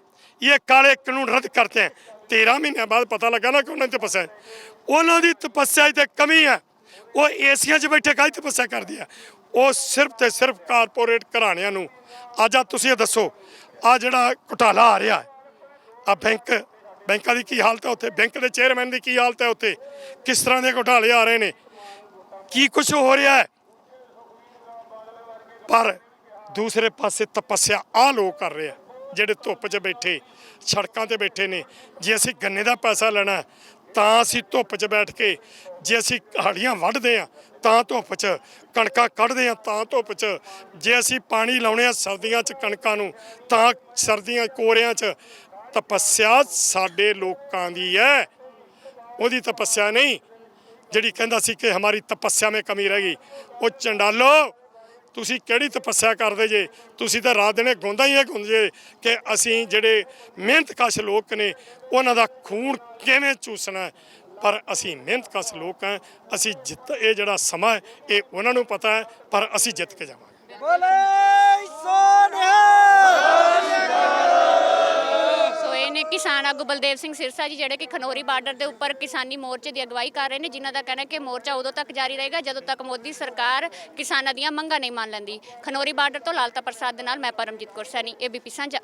ये काले कानून रद्द करते हैं तेरह महीने बाद पता लगा ना कि उन्होंने तपस्या ਉਹਨਾਂ ਦੀ ਤਪੱਸਿਆ 'ਚ ਤੇ ਕਮੀ ਹੈ ਉਹ ਏਸੀਆਂ 'ਚ ਬੈਠੇ ਕਾਹਦੀ ਤਪੱਸਿਆ ਕਰਦੀ ਆ ਉਹ ਸਿਰਫ ਤੇ ਸਿਰਫ ਕਾਰਪੋਰੇਟ ਘਰਾਣਿਆਂ ਨੂੰ ਅੱਜ ਆ ਤੁਸੀਂ ਇਹ ਦੱਸੋ ਆ ਜਿਹੜਾ ਘੁਟਾਲਾ ਆ ਰਿਹਾ ਆ ਬੈਂਕ ਬੈਂਕਾਂ ਦੀ ਕੀ ਹਾਲਤ ਹੈ ਉੱਥੇ? ਬੈਂਕ ਦੇ ਚੇਅਰਮੈਨ ਦੀ ਕੀ ਹਾਲਤ ਹੈ ਉੱਥੇ? ਕਿਸ ਤਰ੍ਹਾਂ ਦੇ ਘੁਟਾਲੇ ਆ ਰਹੇ ਨੇ? ਕੀ ਕੁਝ ਹੋ ਰਿਹਾ ਹੈ? ਪਰ ਦੂਸਰੇ ਪਾਸੇ ਤਪੱਸਿਆ ਆ ਲੋਕ ਕਰ ਰਹੇ ਆ, ਜਿਹੜੇ ਧੁੱਪ 'ਚ ਬੈਠੇ, ਸੜਕਾਂ ਤੇ ਬੈਠੇ ਨੇ। ਜੇ ਅਸੀਂ ਗੰਨੇ ਦਾ ਪੈਸਾ ਲੈਣਾ ਤਾਂ ਅਸੀਂ ਧੁੱਪ 'ਚ ਬੈਠ ਕੇ ਜੇ ਅਸੀਂ ਹਾੜੀਆਂ ਵੱਢਦੇ ਆ ਤਾਂ ਧੁੱਪ 'ਚ ਕਣਕਾਂ ਕੱਢਦੇ ਆ ਤਾਂ ਧੁੱਪ 'ਚ। ਜੇ ਅਸੀਂ ਪਾਣੀ ਲਾਉਣੇ ਆ ਸਰਦੀਆਂ 'ਚ ਕਣਕਾਂ ਨੂੰ, ਤਾਂ ਸਰਦੀਆਂ ਕੋਰਿਆਂ 'ਚ। ਤਪੱਸਿਆ ਸਾਡੇ ਲੋਕਾਂ ਦੀ ਹੈ। ਉਹਦੀ ਤਪੱਸਿਆ ਨਹੀਂ। ਜਿਹੜੀ ਕਹਿੰਦਾ ਸੀ ਕਿ ਹਮਾਰੀ ਤਪੱਸਿਆ में ਕਮੀ ਰਹਿ ਗਈ, ਉਹ ਚੰਡਾਲੋ, ਤੁਸੀਂ ਕਿਹੜੀ ਤਪੱਸਿਆ ਕਰਦੇ ਜੇ? ਤੁਸੀਂ ਤਾਂ ਰਾਤ ਦਿਨੇ ਗੋਂਦਾ ਹੀ ਇਹ ਗੁੰਦੇ ਕਿ ਅਸੀਂ ਜਿਹੜੇ ਮਿਹਨਤਕਸ਼ ਲੋਕ ਨੇ, ਉਹਨਾਂ ਦਾ ਖੂਨ ਕਿਵੇਂ ਚੂਸਣਾ ਪਰ ਅਸੀਂ ਮਿਹਨਤਕਸ਼ ਲੋਕ ਹਾਂ, ਅਸੀਂ ਜਿੱਤ, ਇਹ ਜਿਹੜਾ ਸਮਾਂ ਇਹ ਉਹਨਾਂ ਨੂੰ ਪਤਾ ਹੈ, ਪਰ ਅਸੀਂ ਜਿੱਤ ਕੇ ਜਾਵਾਂਗੇ। ਬੋਲੇ ਸੋਨਿਆ ਨੇ ਕਿਸਾਨ ਆਗੂ ਬਲਦੇਵ ਸਿੰਘ ਸਿਰਸਾ ਜੀ, ਜਿਹੜੇ ਕਿ ਖਨੋਰੀ ਬਾਰਡਰ ਦੇ ਉੱਪਰ ਕਿਸਾਨੀ ਮੋਰਚੇ ਦੀ ਅਗਵਾਈ ਕਰ ਰਹੇ ਨੇ, ਜਿਨ੍ਹਾਂ ਦਾ ਕਹਿਣਾ ਕਿ ਮੋਰਚਾ ਉਦੋਂ ਤੱਕ ਜਾਰੀ ਰਹੇਗਾ ਜਦੋਂ ਤੱਕ ਮੋਦੀ ਸਰਕਾਰ ਕਿਸਾਨਾਂ ਦੀਆਂ ਮੰਗਾਂ ਨਹੀਂ ਮੰਨ ਲੈਂਦੀ। ਖਨੋਰੀ ਬਾਰਡਰ ਤੋਂ ਲਾਲਤਾ ਪ੍ਰਸਾਦ ਦੇ ਨਾਲ ਮੈਂ ਪਰਮਜੀਤ ਕੌਰ ਸੈਣੀ ਏਬੀਪੀ ਸਾਂਝਾ।